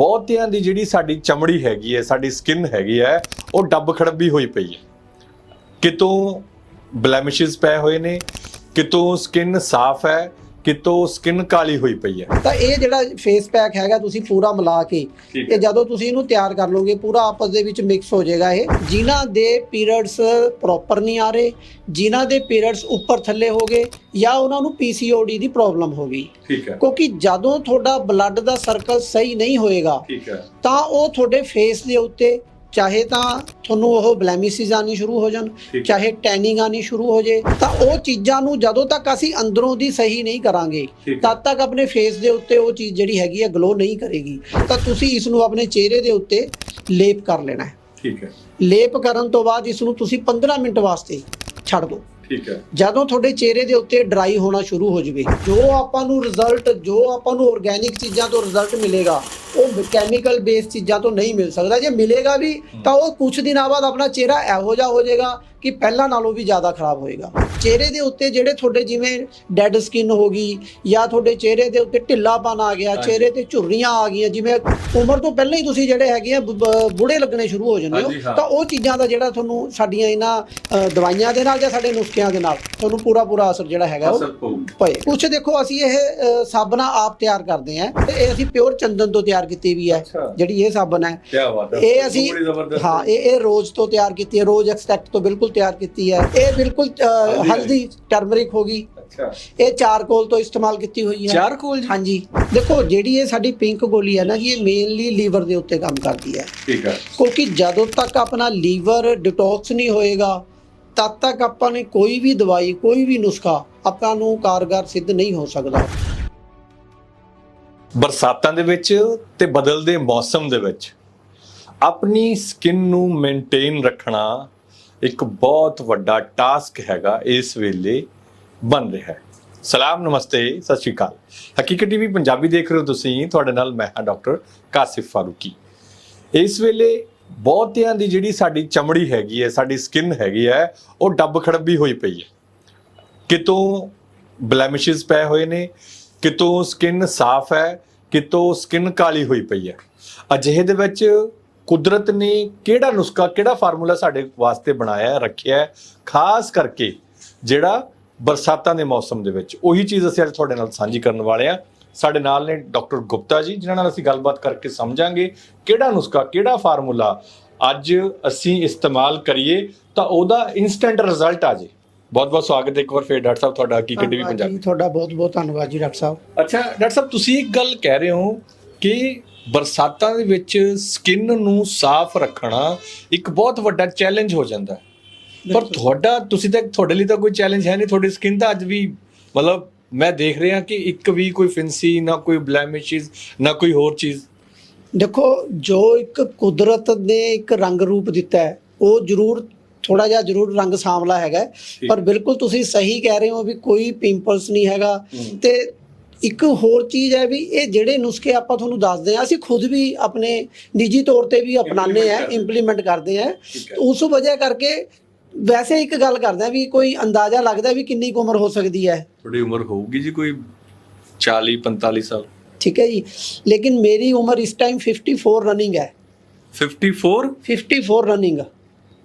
ਬਹੁਤਿਆਂ ਦੀ ਜਿਹੜੀ ਸਾਡੀ ਚਮੜੀ ਹੈਗੀ ਹੈ, ਸਾਡੀ ਸਕਿਨ ਹੈਗੀ ਹੈ, ਉਹ ਡੱਬ ਖੜੱਬੀ ਹੋਈ ਪਈ ਹੈ। ਕਿਤੋਂ ਬਲੈਮਿਸ਼ਸ ਪਏ ਹੋਏ ਨੇ, ਕਿਤੋਂ ਸਕਿਨ ਸਾਫ਼ ਹੈ ਕਿਤੋਂ ਸਕਿਨ ਕਾਲੀ ਹੋਈ ਪਈ ਹੈ। ਤਾਂ ਇਹ ਜਿਹੜਾ ਫੇਸ ਪੈਕ ਹੈਗਾ ਤੁਸੀਂ ਪੂਰਾ ਮਿਲਾ ਕੇ ਠੀਕ ਇਹ ਜਦੋਂ ਤੁਸੀਂ ਇਹਨੂੰ ਤਿਆਰ ਕਰ ਲਓਗੇ ਪੂਰਾ ਆਪਸ ਦੇ ਵਿੱਚ ਮਿਕਸ ਹੋ ਜਾਏਗਾ ਇਹ। ਜਿਨ੍ਹਾਂ ਦੇ ਪੀਰੀਅਡਸ ਪ੍ਰੋਪਰ ਨਹੀਂ ਆ ਰਹੇ ਜਿਨ੍ਹਾਂ ਦੇ ਪੀਰੀਅਡਸ ਉੱਪਰ ਥੱਲੇ ਹੋ ਗਏ ਜਾਂ ਉਹਨਾਂ ਨੂੰ ਪੀਸੀਓਡੀ ਦੀ ਪ੍ਰੋਬਲਮ ਹੋ ਗਈ। ਠੀਕ ਹੈ। ਕਿਉਂਕਿ ਜਦੋਂ ਤੁਹਾਡਾ ਬਲੱਡ ਦਾ ਸਰਕਲ ਸਹੀ ਨਹੀਂ ਹੋਏਗਾ ਠੀਕ ਹੈ। ਤਾਂ ਉਹ ਤੁਹਾਡੇ ਫੇਸ ਦੇ ਉੱਤੇ ਚਾਹੇ ਤਾਂ ਤੁਹਾਨੂੰ ਉਹ ਬਲੈਮਿਸਿਸ ਆਣੀ ਸ਼ੁਰੂ ਹੋ ਜਾਣ। ਚਾਹੇ ਟੈਨਿੰਗ ਆਣੀ ਸ਼ੁਰੂ ਹੋ ਜੇ ਤਾਂ ਉਹ ਚੀਜ਼ਾਂ ਨੂੰ ਜਦੋਂ ਤੱਕ ਅਸੀਂ ਅੰਦਰੋਂ ਦੀ ਸਹੀ ਨਹੀਂ ਕਰਾਂਗੇ। ਤਦ ਤੱਕ ਆਪਣੇ ਫੇਸ ਦੇ ਉੱਤੇ ਉਹ ਚੀਜ਼ ਜਿਹੜੀ ਹੈਗੀ ਹੈ ਗਲੋ ਨਹੀਂ ਕਰੇਗੀ ਤਾਂ ਤੁਸੀਂ ਇਸ ਨੂੰ ਆਪਣੇ ਚਿਹਰੇ ਦੇ ਉੱਤੇ ਲੇਪ ਕਰ ਲੈਣਾ ਹੈ ਠੀਕ ਹੈ ਲੇਪ ਕਰਨ ਤੋਂ ਬਾਅਦ ਇਸ ਨੂੰ ਤੁਸੀਂ 15 ਮਿੰਟ ਵਾਸਤੇ ਛੱਡ ਦਿਓ ਠੀਕ ਹੈ। ਜਦੋਂ ਤੁਹਾਡੇ ਚਿਹਰੇ ਦੇ ਉੱਤੇ ਡਰਾਈ ਹੋਣਾ ਸ਼ੁਰੂ ਹੋ ਜਵੇ, ਜੋ ਆਪਾਂ ਨੂੰ ਰਿਜ਼ਲਟ ਜੋ ਆਪਾਂ ਨੂੰ ਆਰਗੇਨਿਕ ਚੀਜ਼ਾਂ ਤੋਂ ਰਿਜ਼ਲਟ ਮਿਲੇਗਾ, ਉਹ ਕੈਮੀਕਲ ਬੇਸ ਚੀਜ਼ਾਂ ਤੋਂ ਨਹੀਂ ਮਿਲ ਸਕਦਾ। ਜੇ ਮਿਲੇਗਾ ਵੀ, ਤਾਂ ਉਹ ਕੁਝ ਦਿਨਾਂ ਬਾਅਦ ਆਪਣਾ ਚਿਹਰਾ ਇਹੋ ਜਿਹਾ ਹੋ ਜਾਏਗਾ। ਕਿ ਪਹਿਲਾਂ ਨਾਲੋਂ ਵੀ ਜ਼ਿਆਦਾ ਖਰਾਬ ਹੋਏਗਾ ਚਿਹਰੇ ਦੇ ਉੱਤੇ ਜਿਹੜੇ ਤੁਹਾਡੇ ਜਿਵੇਂ ਡੈਡ ਸਕਿਨ ਹੋ ਗਈ ਜਾਂ ਤੁਹਾਡੇ ਚਿਹਰੇ ਦੇ ਉੱਤੇ ਢਿੱਲਾਪਨ ਆ ਗਿਆ। ਚਿਹਰੇ ਤੇ ਝੁਰੜੀਆਂ ਆ ਗਈਆਂ ਜਿਵੇਂ ਉਮਰ ਤੋਂ ਪਹਿਲਾਂ ਹੀ ਤੁਸੀਂ ਜਿਹੜੇ ਹੈਗੇ ਆ ਬੁੜੇ ਲੱਗਣੇ ਸ਼ੁਰੂ ਹੋ ਜਾਂਦੇ ਹਾਂ। ਤਾਂ ਉਹ ਚੀਜ਼ਾਂ ਦਾ ਜਿਹੜਾ ਤੁਹਾਨੂੰ ਸਾਡੀਆਂ ਇਹਨਾਂ ਦਵਾਈਆਂ ਦੇ ਨਾਲ ਜਾਂ ਸਾਡੇ ਨੁਸਖਿਆਂ ਦੇ ਨਾਲ ਤੁਹਾਨੂੰ ਪੂਰਾ ਪੂਰਾ ਅਸਰ ਜਿਹੜਾ ਹੈਗਾ ਉਹ ਪਏ ਕੁਛ ਦੇਖੋ ਅਸੀਂ ਇਹ ਸਾਬਣਾ ਆਪ ਤਿਆਰ ਕਰਦੇ ਹਾਂ ਤੇ ਇਹ ਅਸੀਂ ਪਿਓਰ ਚੰਦਨ ਤੋਂ ਤਿਆਰ ਕੀਤੀ ਵੀ ਹੈ। ਜਿਹੜੀ ਇਹ ਸਾਬਣ ਹੈ ਇਹ ਅਸੀਂ ਹਾਂ ਇਹ ਇਹ ਰੋਜ਼ ਤੋਂ ਤਿਆਰ ਕੀਤੀ ਹੈ ਰੋਜ਼ ਐਕਸਟ੍ਰੈਕਟ ਤੋਂ ਬਿਲਕੁਲ ਤਿਆਰ ਕੀਤੀ ਹੈ। ਇਹ ਬਿਲਕੁਲ ਹਲਦੀ ਟਰਮਰਿਕ ਹੋ ਗਈ। ਅੱਛਾ। ਇਹ ਚਾਰਕੋਲ ਤੋਂ ਇਸਤੇਮਾਲ ਕੀਤੀ ਹੋਈ ਹੈ। ਚਾਰਕੋਲ ਜੀ? ਹਾਂਜੀ। ਦੇਖੋ ਜਿਹੜੀ ਇਹ ਸਾਡੀ ਪਿੰਕ ਗੋਲੀ ਹੈ ਨਾ ਜੀ ਇਹ ਮੇਨਲੀ ਲੀਵਰ ਦੇ ਉੱਤੇ ਕੰਮ ਕਰਦੀ ਹੈ। ਠੀਕ ਹੈ। ਕਿਉਂਕਿ ਜਦੋਂ ਤੱਕ ਆਪਣਾ ਲੀਵਰ ਡਿਟੌਕਸ ਨਹੀਂ ਹੋਏਗਾ ਤਦ ਤੱਕ ਆਪਾਂ ਨੇ ਕੋਈ ਵੀ ਦਵਾਈ ਕੋਈ ਵੀ ਨੁਸਖਾ ਆਪਾਂ ਨੂੰ ਕਾਰਗਰ ਸਿੱਧ ਨਹੀਂ ਹੋ ਸਕਦਾ। ਬਰਸਾਤਾਂ ਦੇ ਵਿੱਚ ਤੇ ਬਦਲਦੇ ਮੌਸਮ ਦੇ ਵਿੱਚ ਆਪਣੀ ਸਕਿਨ ਨੂੰ ਮੇਨਟੇਨ ਰੱਖਣਾ ਇੱਕ ਬਹੁਤ ਵੱਡਾ ਟਾਸਕ ਹੈਗਾ, ਇਸ ਵੇਲੇ ਬਣ ਰਿਹਾ ਹੈ। ਸਲਾਮ, ਨਮਸਤੇ, ਸਤਿ ਸ਼੍ਰੀ ਅਕਾਲ। ਹਕੀਕਤ ਟੀਵੀ ਪੰਜਾਬੀ ਦੇਖ ਰਹੇ ਹੋ ਤੁਸੀਂ, ਤੁਹਾਡੇ ਨਾਲ ਮੈਂ ਹਾਂ ਡਾਕਟਰ ਕਾਸਿਫ ਫਾਰੂਕੀ। ਇਸ ਵੇਲੇ ਬਹੁਤਿਆਂ ਦੀ ਜਿਹੜੀ ਸਾਡੀ ਚਮੜੀ ਹੈਗੀ ਹੈ, ਸਾਡੀ ਸਕਿਨ ਹੈਗੀ ਹੈ, ਉਹ ਡੱਬ ਖੜੱਬੀ ਹੋਈ ਪਈ ਹੈ। ਕਿਤੋਂ ਬਲੈਮਿਸ਼ਸ ਪਏ ਹੋਏ ਨੇ, ਕਿਤੋਂ ਸਕਿਨ ਸਾਫ਼ ਹੈ, ਕਿਤੋਂ ਸਕਿਨ ਕਾਲੀ ਹੋਈ ਪਈ ਹੈ। ਅਜਿਹੇ ਦੇ ਵਿੱਚ ਕੁਦਰਤ ਨੇ ਕਿਹੜਾ ਨੁਸਖਾ ਕਿਹੜਾ ਫਾਰਮੂਲਾ ਸਾਡੇ ਵਾਸਤੇ ਬਣਾਇਆ ਰੱਖਿਆ ਹੈ, ਖਾਸ ਕਰਕੇ ਜਿਹੜਾ ਬਰਸਾਤਾਂ ਦੇ ਮੌਸਮ ਦੇ ਵਿੱਚ। ਉਹੀ ਚੀਜ਼ ਅਸੀਂ ਅੱਜ ਤੁਹਾਡੇ ਨਾਲ ਸਾਂਝੀ ਕਰਨ ਵਾਲੇ ਆ ਸਾਡੇ ਨਾਲ ਨੇ ਡਾਕਟਰ ਗੁਪਤਾ ਜੀ ਜਿਨ੍ਹਾਂ ਨਾਲ ਅਸੀਂ ਗੱਲਬਾਤ ਕਰਕੇ ਸਮਝਾਂਗੇ ਕਿਹੜਾ ਨੁਸਖਾ ਕਿਹੜਾ ਫਾਰਮੂਲਾ ਅੱਜ ਅਸੀਂ ਇਸਤੇਮਾਲ ਕਰੀਏ ਤਾਂ ਉਹਦਾ ਇਨਸਟੈਂਟ ਰਿਜ਼ਲਟ ਆ ਜੇ। ਬਹੁਤ ਬਹੁਤ ਸਵਾਗਤ ਹੈ ਇੱਕ ਵਾਰ ਫੇਰ ਡਾਕਟਰ ਸਾਹਿਬ ਤੁਹਾਡਾ ਹਕੀਕਤ ਟੀਵੀ ਧੰਨਵਾਦ ਪੰਜਾਬੀ ਤੁਹਾਡਾ ਬਹੁਤ ਬਹੁਤ ਧੰਨਵਾਦ ਜੀ ਡਾਕਟਰ ਸਾਹਿਬ। ਅੱਛਾ ਡਾਕਟਰ ਸਾਹਿਬ ਤੁਸੀਂ ਇੱਕ ਗੱਲ ਕਹਿ ਰਹੇ ਹੋ ਕਿ ਬਰਸਾਤਾਂ ਦੇ ਵਿੱਚ ਸਕਿਨ ਨੂੰ ਸਾਫ਼ ਰੱਖਣਾ ਇੱਕ ਬਹੁਤ ਵੱਡਾ ਚੈਲੰਜ ਹੋ ਜਾਂਦਾ ਹੈ ਪਰ। ਤੁਹਾਡਾ ਤੁਸੀਂ ਤਾਂ ਤੁਹਾਡੇ ਲਈ ਤਾਂ ਕੋਈ ਚੈਲੰਜ ਹੈ ਨਹੀਂ ਤੁਹਾਡੀ ਸਕਿਨ ਤਾਂ ਅੱਜ ਵੀ ਮਤਲਬ ਮੈਂ ਦੇਖ ਰਿਹਾ ਕਿ ਇੱਕ ਵੀ ਕੋਈ ਫਿੰਸੀ ਨਾ ਕੋਈ ਬਲੈਮਿਸ਼ਸ ਨਾ ਕੋਈ ਹੋਰ ਚੀਜ਼ ਦੇਖੋ ਜੋ ਇੱਕ ਕੁਦਰਤ ਨੇ ਇੱਕ ਰੰਗ ਰੂਪ ਦਿੱਤਾ ਹੈ ਉਹ ਜ਼ਰੂਰ ਥੋੜਾ ਜਿਹਾ ਜ਼ਰੂਰ ਰੰਗ ਸਾਂਵਲਾ ਹੈਗਾ ਪਰ ਬਿਲਕੁਲ ਤੁਸੀਂ ਸਹੀ ਕਹਿ ਰਹੇ ਹੋ ਵੀ ਕੋਈ ਪਿੰਪਲਸ ਨਹੀਂ ਹੈਗਾ। ਤੇ ਇੱਕ ਹੋਰ ਚੀਜ਼ ਹੈ ਵੀ ਇਹ ਜਿਹੜੇ ਨੁਸਖੇ ਆਪਾਂ ਤੁਹਾਨੂੰ ਦੱਸਦੇ ਆ ਅਸੀਂ ਖੁਦ ਵੀ ਆਪਣੇ ਨਿੱਜੀ ਤੌਰ ਤੇ ਵੀ ਅਪਣਾਉਂਦੇ ਆ ਕਰਦੇ। ਇੰਪਲੀਮੈਂਟ ਕਰਦੇ ਆ। ਉਸ ਵਜ੍ਹਾ ਕਰਕੇ ਵੈਸੇ ਇੱਕ ਗੱਲ ਕਰਦੇ ਆ ਵੀ ਕੋਈ ਅੰਦਾਜ਼ਾ ਲੱਗਦਾ ਵੀ ਕਿੰਨੀ ਕੁ ਉਮਰ ਹੋ ਸਕਦੀ ਹੈ। ਤੁਹਾਡੀ ਉਮਰ ਹੋਊਗੀ ਜੀ ਕੋਈ 40 45 ਸਾਲ। ਠੀਕ ਹੈ ਜੀ। ਲੇਕਿਨ ਮੇਰੀ ਉਮਰ ਇਸ ਟਾਈਮ 54 ਰਨਿੰਗ ਹੈ। 54 54 ਰਨਿੰਗ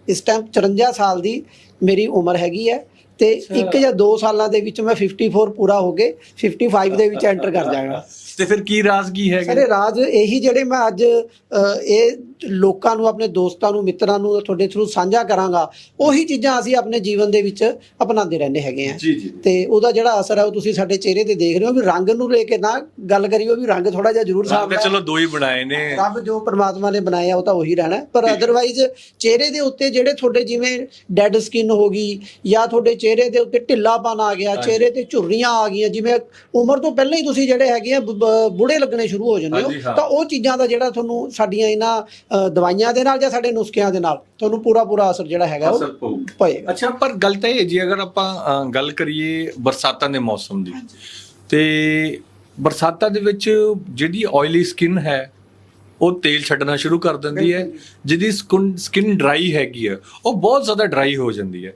ਇਸ ਟਾਈਮ 54 ਸਾਲ ਦੀ ਮੇਰੀ ਉਮਰ ਹੈਗੀ ਹੈ। ਤੇ ਇੱਕ ਜਾਂ ਦੋ ਸਾਲਾਂ ਦੇ ਵਿੱਚ ਮੈਂ 54 ਪੂਰਾ ਹੋ ਕੇ 55 ਦੇ ਵਿੱਚ ਐਂਟਰ ਕਰ ਜਾਵਾਂਗਾ ਤੇ ਫਿਰ ਕੀ ਰਾਜ਼ ਕੀ ਸਾਰੇ ਹੈਗਾ ਰਾਜ ਇਹੀ ਜਿਹੜੇ ਮੈਂ ਅੱਜ ਅ, ਇਹ ਲੋਕਾਂ ਨੂੰ ਆਪਣੇ ਦੋਸਤਾਂ ਨੂੰ ਮਿੱਤਰਾਂ ਨੂੰ ਤੁਹਾਡੇ ਥਰੂ ਸਾਂਝਾ ਕਰਾਂਗਾ ਉਹੀ ਚੀਜ਼ਾਂ ਅਸੀਂ ਆਪਣੇ ਜੀਵਨ ਦੇ ਵਿੱਚ ਅਪਣਾਉਂਦੇ ਰਹਿੰਦੇ ਹੈਗੇ ਆ ਜੀ ਜੀ ਤੇ ਉਹਦਾ ਜਿਹੜਾ ਅਸਰ ਹੈ ਉਹ ਤੁਸੀਂ ਸਾਡੇ ਚਿਹਰੇ ਤੇ ਦੇਖ ਰਹੇ ਹੋ ਵੀ ਰੰਗ ਨੂੰ ਲੈ ਕੇ ਨਾ ਗੱਲ ਕਰੀਓ ਵੀ ਰੰਗ ਥੋੜਾ ਜਿਹਾ ਜ਼ਰੂਰ ਤਾਂ ਹੈ ਚਲੋ ਦੋ ਹੀ ਬਣਾਏ ਨੇ ਰੱਬ ਜੋ ਪਰਮਾਤਮਾ ਨੇ ਬਣਾਇਆ ਉਹ ਤਾਂ ਉਹੀ ਰਹਿਣਾ ਹੈ। ਪਰ। ਅਦਰਵਾਈਜ਼ ਚਿਹਰੇ ਦੇ ਉੱਤੇ ਜਿਹੜੇ ਤੁਹਾਡੇ ਜਿਵੇਂ ਡੈਡ ਸਕਿਨ ਹੋ ਗਈ ਜਾਂ ਤੁਹਾਡੇ ਚਿਹਰੇ ਦੇ ਉੱਤੇ ਢਿੱਲਾਪਨ ਆ ਗਿਆ। ਚਿਹਰੇ ਤੇ ਝੁਰੜੀਆਂ ਆ ਗਈਆਂ ਜਿਵੇਂ ਉਮਰ ਤੋਂ ਪਹਿਲਾਂ ਹੀ ਤੁਸੀਂ ਜਿਹੜੇ ਹੈਗੇ ਆ ਬ- ਬੁੜੇ ਲੱਗਣੇ ਸ਼ੁਰੂ ਹੋ ਜਾਂਦੇ ਹਾਂਜੀ, ਹੋ। ਤਾਂ ਉਹ ਚੀਜ਼ਾਂ ਦਾ ਜਿਹੜਾ ਤੁਹਾਨੂੰ ਸਾਡੀਆਂ ਇਹਨਾਂ ਅ, ਦਵਾਈਆਂ ਦੇ ਨਾਲ ਜਾਂ ਸਾਡੇ ਨੁਸਖਿਆਂ ਦੇ ਨਾਲ ਤੁਹਾਨੂੰ ਪੂਰਾ ਪੂਰਾ ਅਸਰ ਜਿਹੜਾ ਹੈਗਾ ਉਹ ਪਊ ਪਏਗਾ। ਅੱਛਾ ਪਰ ਗੱਲ ਤਾਂ ਇਹ ਹੈ ਜੀ ਅਗਰ ਆਪਾਂ ਅ, ਗੱਲ ਕਰੀਏ ਬਰਸਾਤਾਂ ਦੇ ਮੌਸਮ ਦੀ ਤੇ ਬਰਸਾਤਾਂ ਦੇ ਵਿੱਚ ਜਿਹਦੀ ਆਇਲੀ ਸਕਿਨ ਹੈ ਉਹ ਤੇਲ ਛੱਡਣਾ ਸ਼ੁਰੂ ਕਰ ਦਿੰਦੀ ਹੈ। ਜਿਹਦੀ ਸਕਿਨ ਡਰਾਈ ਹੈਗੀ ਹੈ ਉਹ ਬਹੁਤ ਜ਼ਿਆਦਾ ਡਰਾਈ ਹੋ ਜਾਂਦੀ ਹੈ।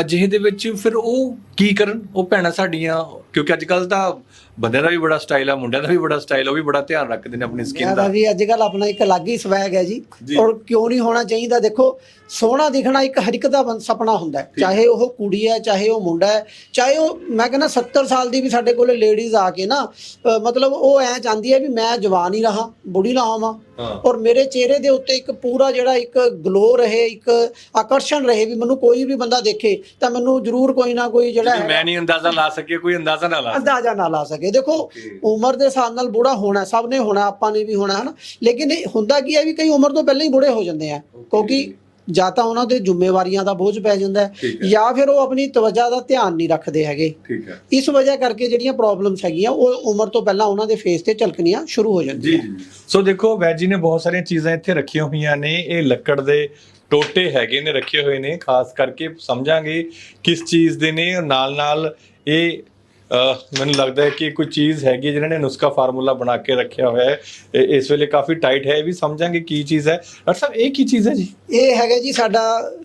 ਅਜਿਹੇ ਦੇ ਵਿੱਚ ਫਿਰ ਉਹ ਕੀ ਕਰਨ? ਉਹ ਭੈਣਾਂ ਸਾਡੀਆਂ ਕਿਉਂਕਿ ਅੱਜ ਕੱਲ ਤਾਂ ਬੰਦਿਆਂ ਦਾ ਵੀ ਬੜਾ ਸਟਾਈਲ ਆ ਮੁੰਡਿਆਂ ਦਾ ਵੀ ਬੜਾ ਸਟਾਈਲ ਉਹ ਵੀ ਬੜਾ ਧਿਆਨ ਰੱਖਦੇ ਨੇ ਆਪਣੀ ਸਕਿਨ ਦਾ। ਵੀ ਅੱਜ ਕੱਲ ਆਪਣਾ ਇੱਕ ਅਲੱਗ ਹੀ ਸਵੈਗ ਹੈ ਜੀ। ਔਰ ਕਿਉਂ ਨਹੀਂ ਹੋਣਾ ਚਾਹੀਦਾ? ਦੇਖੋ ਸੋਹਣਾ ਦਿਖਣਾ ਇੱਕ ਹਰ ਇੱਕ ਦਾ ਸੁਪਨਾ ਹੁੰਦਾ ਹੈ। ਚਾਹੇ ਉਹ ਕੁੜੀ ਹੈ ਚਾਹੇ ਉਹ ਮੁੰਡਾ ਹੈ ਚਾਹੇ ਉਹ ਮੈਂ ਕਹਿੰਦਾ 70 ਸਾਲ ਦੀ ਵੀ ਸਾਡੇ ਕੋਲੇ ਲੇਡੀਜ਼ ਆ ਕੇ ਨਾ ਮਤਲਬ ਉਹ ਐ ਚਾਹੁੰਦੀ ਹੈ ਵੀ ਮੈਂ ਜਵਾਨ ਹੀ ਰਹਾ ਬੁੜੀ ਨਾ ਹੋਵਾਂ। ਹਾਂ। ਔਰ ਮੇਰੇ ਚਿਹਰੇ ਦੇ ਉੱਤੇ ਇੱਕ ਪੂਰਾ ਜਿਹੜਾ ਇੱਕ ਗਲੋ ਰਹੇ ਇੱਕ ਆਕਰਸ਼ਣ ਰਹੇ ਵੀ ਮੈਨੂੰ ਕੋਈ ਵੀ ਬੰਦਾ ਦੇਖੇ ਤਾਂ ਮੈਨੂੰ ਜ਼ਰੂਰ ਕੋਈ ਨਾ ਕੋਈ ਜਿਹੜਾ ਹੈ ਮੈਂ ਨਹੀਂ ਅੰਦਾਜ਼ਾ ਲਾ ਸਕਿਆ ਕੋਈ ਅੰਦਾਜ਼ਾ ਨਾ ਲਾ ਅੰਦਾਜ਼ਾ ਨਾ ਲਾ ਸਕੇ ਦੇਖੋ. ਉਮਰ ਦੇ ਹਿਸਾਬ ਨਾਲ ਬੁੜਾ ਹੋਣਾ ਸਭ ਨੇ ਹੋਣਾ ਆਪਾਂ ਨੇ ਵੀ ਹੋਣਾ ਹਨਾ? ਲੇਕਿਨ ਇਹ ਹੁੰਦਾ ਕੀ ਹੈ ਵੀ ਕਈ ਉਮਰ ਤੋਂ ਪਹਿਲਾਂ ਹੀ ਬੁੜੇ ਹੋ ਜਾਂਦੇ ਆ ਕਿਉਂਕਿ ਜਾਂ ਤਾਂ ਉਹਨਾਂ ਤੇ ਜ਼ਿੰਮੇਵਾਰੀਆਂ ਦਾ ਬੋਝ ਪੈ ਜਾਂਦਾ ਹੈ। ਜਾਂ ਫਿਰ ਉਹ ਆਪਣੀ ਤਵੱਜਾ ਦਾ ਧਿਆਨ ਨਹੀਂ ਰੱਖਦੇ ਹੈਗੇ। ਠੀਕ ਹੈ। ਇਸ ਵਜ੍ਹਾ ਕਰਕੇ ਜਿਹੜੀਆਂ ਪ੍ਰੋਬਲਮਸ ਹੈਗੀਆਂ ਉਹ ਉਮਰ ਤੋਂ ਪਹਿਲਾਂ ਉਹਨਾਂ ਦੇ ਫੇਸ ਤੇ ਝਲਕਣੀਆਂ ਸ਼ੁਰੂ ਹੋ ਜੀ ਜਾਂਦੀਆਂ ਜੀ। ਸੋ ਦੇਖੋ ਵੈਜੀ ਨੇ ਬਹੁਤ ਸਾਰੀਆਂ ਚੀਜ਼ਾਂ ਇੱਥੇ ਰੱਖੀਆਂ ਹੋਈਆਂ ਨੇ ਇਹ ਲੱਕੜ ਦੇ ਟੋਟੇ ਹੈਗੇ ਨੇ ਰੱਖੇ ਹੋਏ ਨੇ ਖਾਸ ਕਰਕੇ ਸਮਝਾਂਗੇ ਕਿਸ ਚੀਜ਼ ਦੇ ਨੇ ਨਾਲ ਨਾਲ ਇਹ ਮੈਨੂੰ ਲੱਗਦਾ ਹੈ ਕਿ ਕੋਈ ਚੀਜ਼ ਹੈਗੀ ਜਿਨ੍ਹਾਂ ਨੇ ਨੁਸਖਾ ਫਾਰਮੂਲਾ ਬਣਾ ਕੇ ਰੱਖਿਆ ਹੋਇਆ ਹੈ। ਇਸ ਵੇਲੇ ਕਾਫੀ ਟਾਈਟ ਹੈ ਇਹ ਵੀ ਸਮਝਾਂਗੇ ਕੀ ਚੀਜ਼ ਹੈ। ਡਾਕਟਰ ਸਾਹਿਬ ਇਹ ਕੀ ਚੀਜ਼ ਹੈ ਜੀ? ਇਹ ਹੈਗਾ ਜੀ ਸਾਡਾ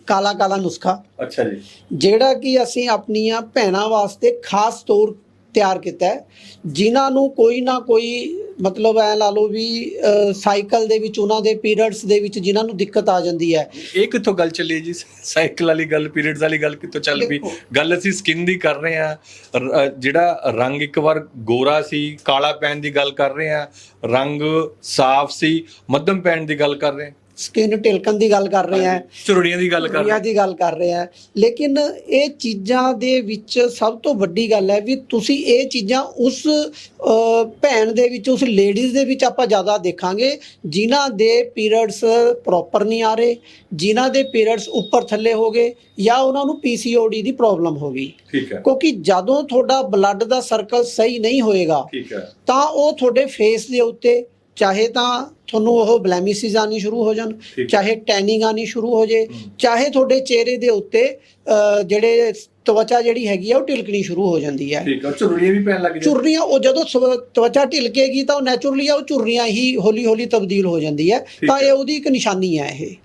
ਕਾਲਾ ਕਾਲਾ ਨੁਸਖਾ। ਅੱਛਾ ਜੀ। ਜਿਹੜਾ ਕਿ ਅਸੀਂ ਆਪਣੀਆਂ ਭੈਣਾਂ ਵਾਸਤੇ ਖਾਸ ਤੌਰ ਤਿਆਰ ਕੀਤਾ ਹੈ। ਜਿਨ੍ਹਾਂ ਨੂੰ ਕੋਈ ਨਾ ਕੋਈ ਮਤਲਬ ਐ ਲਾ ਲਓ ਵੀ ਸਾਈਕਲ ਦੇ ਵਿੱਚ ਉਹਨਾਂ ਦੇ ਪੀਰੀਅਡਸ ਦੇ ਵਿੱਚ ਜਿਨ੍ਹਾਂ ਨੂੰ ਦਿੱਕਤ ਆ ਜਾਂਦੀ ਹੈ। ਇਹ ਕਿੱਥੋਂ ਗੱਲ ਚੱਲੀ ਜੀ? ਸਾਈਕਲ ਵਾਲੀ ਗੱਲ ਪੀਰੀਅਡਸ ਵਾਲੀ ਗੱਲ ਕਿੱਥੋਂ ਚੱਲ ਪਈ। ਗੱਲ ਅਸੀਂ ਸਕਿਨ ਦੀ ਕਰ ਰਹੇ ਆ ਜਿਹੜਾ ਰੰਗ ਇੱਕ ਵਾਰ ਗੋਰਾ ਸੀ ਕਾਲਾ ਪੈਣ ਦੀ ਗੱਲ ਕਰ ਰਹੇ ਆ ਰੰਗ ਸਾਫ਼ ਸੀ ਮੱਧਮ ਪੈਣ ਦੀ ਗੱਲ ਕਰ ਰਹੇ ਆ ਸਕਿਨ ਟਿਲਕਣ ਦੀ ਗੱਲ ਕਰ ਰਹੇ ਹਾਂ ਚੁਰੜੀਆਂ ਦੀ ਗੱਲ ਕਰ ਰਹੇ ਦੁਨੀਆ ਦੀ ਗੱਲ ਕਰ ਰਹੇ ਹਾਂ ਲੇਕਿਨ ਇਹ ਚੀਜ਼ਾਂ ਦੇ ਵਿੱਚ ਸਭ ਤੋਂ ਵੱਡੀ ਗੱਲ ਹੈ ਵੀ ਤੁਸੀਂ ਇਹ ਚੀਜ਼ਾਂ ਉਸ ਭੈਣ ਦੇ ਵਿੱਚ ਉਸ ਲੇਡੀਜ਼ ਦੇ ਵਿੱਚ ਆਪਾਂ ਜ਼ਿਆਦਾ ਦੇਖਾਂਗੇ ਜਿਨ੍ਹਾਂ ਦੇ ਪੀਰੀਅਡਸ ਪ੍ਰੋਪਰ ਨਹੀਂ ਆ ਰਹੇ ਜਿਨ੍ਹਾਂ ਦੇ ਪੀਰੀਅਡਸ ਉੱਪਰ ਥੱਲੇ ਹੋ ਗਏ ਜਾਂ ਉਹਨਾਂ ਨੂੰ ਪੀਸੀਓਡੀ ਦੀ ਪ੍ਰੋਬਲਮ ਹੋ ਗਈ। ਠੀਕ ਹੈ। ਕਿਉਂਕਿ ਜਦੋਂ ਤੁਹਾਡਾ ਬਲੱਡ ਦਾ ਸਰਕਲ ਸਹੀ ਨਹੀਂ ਹੋਏਗਾ ਠੀਕ ਹੈ। ਤਾਂ ਉਹ ਤੁਹਾਡੇ ਫੇਸ ਦੇ ਉੱਤੇ ਚਾਹੇ ਤਾਂ ਤੁਹਾਨੂੰ ਉਹ ਬਲੈਮਿਸਿਸ ਆਣੀ ਸ਼ੁਰੂ ਹੋ ਜਾਣ। ਚਾਹੇ ਟੈਨਿੰਗ ਆਣੀ ਸ਼ੁਰੂ ਹੋ ਜੇ। ਚਾਹੇ ਤੁਹਾਡੇ ਚਿਹਰੇ ਦੇ ਉੱਤੇ ਜਿਹੜੇ ਤਵਚਾ ਜਿਹੜੀ ਹੈਗੀ ਆ ਉਹ ਢਿਲਕਣੀ ਸ਼ੁਰੂ ਹੋ ਜਾਂਦੀ ਹੈ ਠੀਕ ਹੈ ਚੁਰੜੀਆਂ ਵੀ ਪੈਣ ਲੱਗ ਜਾਂਦੀਆਂ ਚੁਰਨੀਆਂ ਉਹ ਜਦੋਂ ਤਵਚਾ ਢਿਲਕੇਗੀ ਤਾਂ ਉਹ ਨੈਚੁਰਲੀ ਉਹ ਚੁਰਨੀਆਂ ਹੀ ਹੌਲੀ ਹੌਲੀ ਤਬਦੀਲ ਹੋ ਜਾਂਦੀ ਹੈ ਤਾਂ। ਇਹ ਉਹਦੀ ਇੱਕ ਨਿਸ਼ਾਨੀ ਹੈ ਇਹ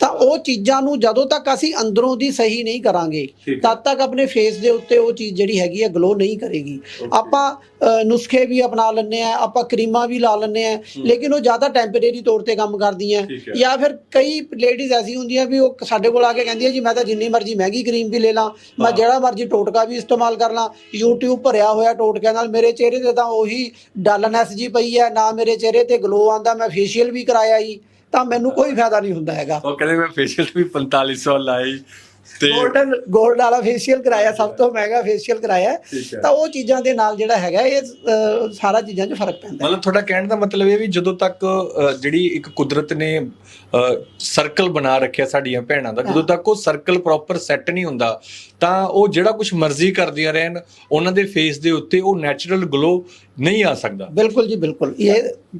ਤਾਂ ਉਹ ਚੀਜ਼ਾਂ ਨੂੰ ਜਦੋਂ ਤੱਕ ਅਸੀਂ ਅੰਦਰੋਂ ਦੀ ਸਹੀ ਨਹੀਂ ਕਰਾਂਗੇ। ਤਦ ਤੱਕ ਆਪਣੇ ਫੇਸ ਦੇ ਉੱਤੇ ਉਹ ਚੀਜ਼ ਜਿਹੜੀ ਹੈਗੀ ਹੈ ਗਲੋ ਨਹੀਂ ਕਰੇਗੀ. ਆਪਾਂ ਨੁਸਖੇ ਵੀ ਅਪਣਾ ਲੈਂਦੇ ਆ ਆਪਾਂ ਕਰੀਮਾਂ ਵੀ ਲਾ ਲੈਂਦੇ ਆ ਲੇਕਿਨ ਉਹ ਜ਼ਿਆਦਾ ਟੈਂਪਰੇਰੀ ਤੌਰ ਤੇ ਕੰਮ ਕਰਦੀਆਂ। ਜਾਂ ਫਿਰ ਕਈ ਲੇਡੀਜ਼ ਐਸੀ ਹੁੰਦੀਆਂ ਵੀ ਉਹ ਸਾਡੇ ਕੋਲ ਆ ਕੇ ਕਹਿੰਦੀਆਂ ਜੀ ਮੈਂ ਤਾਂ ਜਿੰਨੀ ਮਰਜ਼ੀ ਮਹਿੰਗੀ ਕਰੀਮ ਵੀ ਲੈ ਲਾਂ ਮੈਂ। ਜਿਹੜਾ ਮਰਜ਼ੀ ਟੋਟਕਾ ਵੀ ਇਸਤੇਮਾਲ ਕਰ ਲਾਂ YouTube ਭਰਿਆ ਹੋਇਆ ਟੋਟਕਿਆਂ ਨਾਲ ਮੇਰੇ ਚਿਹਰੇ ਤੇ ਤਾਂ ਉਹੀ ਡਲਨੈਸ ਜੀ ਪਈ ਹੈ ਨਾ ਮੇਰੇ ਚਿਹਰੇ ਤੇ ਗਲੋ ਆਂਦਾ ਮੈਂ ਫੇਸ਼ੀਅਲ ਵੀ ਕਰਾਇਆ ਜੀ ਤਾਂ ਮੈਨੂੰ ਕੋਈ ਫਾਇਦਾ ਨਹੀਂ ਹੁੰਦਾ ਹੈਗਾ ਉਹ ਕਹਿੰਦੇ ਮੈਂ ਫੇਸ਼ੀਅਲ ਵੀ 4500 ਲਾਈ ਤੇ ਗੋਲਡਨ ਗੋਲਡ ਵਾਲਾ ਫੇਸ਼ੀਅਲ ਕਰਾਇਆ ਸਭ ਤੋਂ ਮਹਿੰਗਾ ਫੇਸ਼ੀਅਲ ਕਰਾਇਆ। ਤਾਂ ਉਹ ਚੀਜ਼ਾਂ ਦੇ ਨਾਲ ਜਿਹੜਾ ਹੈਗਾ ਇਹ ਸਾਰਾ ਚੀਜ਼ਾਂ 'ਚ ਫ਼ਰਕ ਪੈਂਦਾ। ਮਤਲਬ ਤੁਹਾਡਾ ਕਹਿਣ ਦਾ ਮਤਲਬ ਇਹ ਵੀ ਜਦੋਂ ਤੱਕ ਜਿਹੜੀ ਇੱਕ ਕੁਦਰਤ ਨੇ ਸਰਕਲ ਬਣਾ ਰੱਖਿਆ ਸਾਡੀਆਂ ਭੈਣਾਂ ਦਾ ਜਦੋਂ ਤੱਕ ਉਹ ਸਰਕਲ ਪ੍ਰੋਪਰ ਸੈੱਟ ਨਹੀਂ ਹੁੰਦਾ ਤਾਂ ਉਹ ਜਿਹੜਾ ਕੁਝ ਮਰਜ਼ੀ ਕਰਦੀਆਂ ਰਹਿਣ ਉਹਨਾਂ ਦੇ ਫੇਸ ਦੇ ਉੱਤੇ ਉਹ ਨੈਚੁਰਲ ਗਲੋ ਨਹੀਂ ਆ ਸਕਦਾ। ਬਿਲਕੁਲ ਜੀ ਬਿਲਕੁਲ। ਇਹ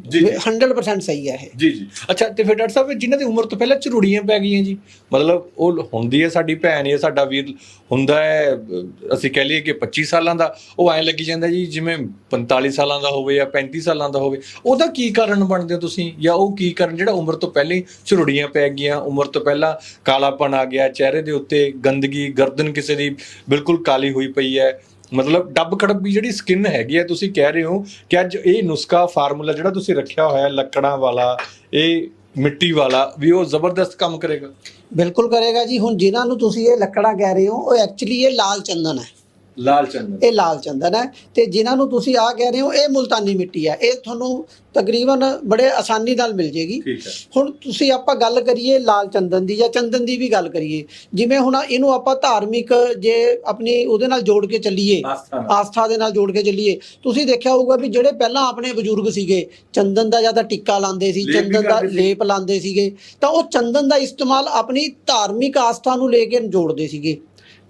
ਜੀ, ਜੀ। 100% ਸਹੀ ਹੈ ਇਹ। ਜੀ ਜੀ। ਅੱਛਾ ਤੇ ਫਿਰ ਡਾਕਟਰ ਸਾਹਿਬ ਜਿਨ੍ਹਾਂ ਦੀ ਉਮਰ ਤੋਂ ਪਹਿਲਾਂ ਝੁਰੜੀਆਂ ਪੈ ਗਈਆਂ ਜੀ ਮਤਲਬ ਉਹ ਹੁੰਦੀ ਹੈ ਸਾਡੀ ਭੈਣ ਜਾਂ ਸਾਡਾ ਵੀਰ ਹੁੰਦਾ ਹੈ ਅਸੀਂ ਕਹਿ ਲਈਏ ਕਿ 25 ਸਾਲਾਂ ਦਾ ਉਹ ਐਂ ਲੱਗੀ ਜਾਂਦਾ ਜੀ ਜਿਵੇਂ 45 ਸਾਲਾਂ ਦਾ ਹੋਵੇ ਜਾਂ 35 ਸਾਲਾਂ ਦਾ ਹੋਵੇ। ਉਹਦਾ ਕੀ ਕਾਰਨ ਬਣਦੇ ਹੋ ਤੁਸੀਂ? ਜਾਂ ਉਹ ਕੀ ਕਾਰਨ ਜਿਹੜਾ ਉਮਰ ਤੋਂ ਪਹਿਲਾਂ ਹੀ ਝੁਰੜੀਆਂ ਪੈ ਗਈਆਂ ਉਮਰ ਤੋਂ ਪਹਿਲਾਂ ਕਾਲਾਪਨ ਆ ਗਿਆ ਚਿਹਰੇ ਦੇ ਉੱਤੇ ਗੰਦਗੀ ਗਰਦਨ ਕਿਸੇ ਦੀ ਬਿਲਕੁਲ ਕਾਲੀ ਹੋਈ ਪਈ ਹੈ। ਮਤਲਬ ਡੱਬ ਖੜੱਬੀ ਜਿਹੜੀ ਸਕਿਨ ਹੈਗੀ ਹੈ, ਤੁਸੀਂ ਕਹਿ ਰਹੇ ਹੋ ਕਿ ਅੱਜ ਇਹ ਨੁਸਖਾ ਫਾਰਮੂਲਾ ਜਿਹੜਾ ਤੁਸੀਂ ਰੱਖਿਆ ਹੋਇਆ ਲੱਕੜਾਂ ਵਾਲਾ, ਇਹ ਮਿੱਟੀ ਵਾਲਾ, ਵੀ ਉਹ ਜ਼ਬਰਦਸਤ ਕੰਮ ਕਰੇਗਾ? ਬਿਲਕੁਲ ਕਰੇਗਾ ਜੀ। ਹੁਣ ਜਿਨ੍ਹਾਂ ਨੂੰ ਤੁਸੀਂ ਇਹ ਲੱਕੜਾਂ ਕਹਿ ਰਹੇ ਹੋ, ਉਹ ਐਕਚੁਅਲੀ ਇਹ ਲਾਲ ਚੰਦਨ ਹੈ। ਲਾਲ ਚੰਦਨ। ਇਹ ਲਾਲ ਚੰਦਨ ਹੈ। ਤੇ ਜਿਨ੍ਹਾਂ ਨੂੰ ਤੁਸੀਂ ਆ ਕਹਿ ਰਹੇ ਹੋ ਇਹ ਮੁਲਤਾਨੀ ਮਿੱਟੀ ਹੈ। ਇਹ ਤੁਹਾਨੂੰ ਤਕਰੀਬਨ ਬੜੇ ਆਸਾਨੀ ਨਾਲ ਮਿਲ ਜੇਗੀ। ਹੁਣ ਤੁਸੀਂ ਆਪਾਂ ਗੱਲ ਕਰੀਏ ਲਾਲ ਚੰਦਨ ਦੀ ਜਾਂ ਚੰਦਨ ਦੀ ਵੀ ਗੱਲ ਕਰੀਏ। ਜਿਵੇਂ ਹੁਣ ਇਹਨੂੰ ਆਪਾਂ ਧਾਰਮਿਕ ਜੇ ਆਪਣੀ ਉਹਦੇ ਨਾਲ ਜੋੜ ਕੇ ਚੱਲੀਏ ਆਸਥਾ ਦੇ ਨਾਲ ਜੋੜ ਕੇ ਚੱਲੀਏ ਤੁਸੀਂ ਦੇਖਿਆ ਹੋਊਗਾ ਵੀ ਜਿਹੜੇ ਪਹਿਲਾਂ ਆਪਣੇ ਬਜ਼ੁਰਗ ਸੀਗੇ ਚੰਦਨ ਦਾ ਜਾਂ ਤਾਂ ਟਿੱਕਾ ਲਾਉਂਦੇ ਸੀ ਚੰਦਨ ਦਾ। ਲੇਪ ਲਾਉਂਦੇ ਸੀਗੇ ਤਾਂ ਉਹ ਚੰਦਨ ਦਾ ਇਸਤੇਮਾਲ ਆਪਣੀ ਧਾਰਮਿਕ ਆਸਥਾ ਨੂੰ ਲੈ ਕੇ ਜੋੜਦੇ ਸੀਗੇ।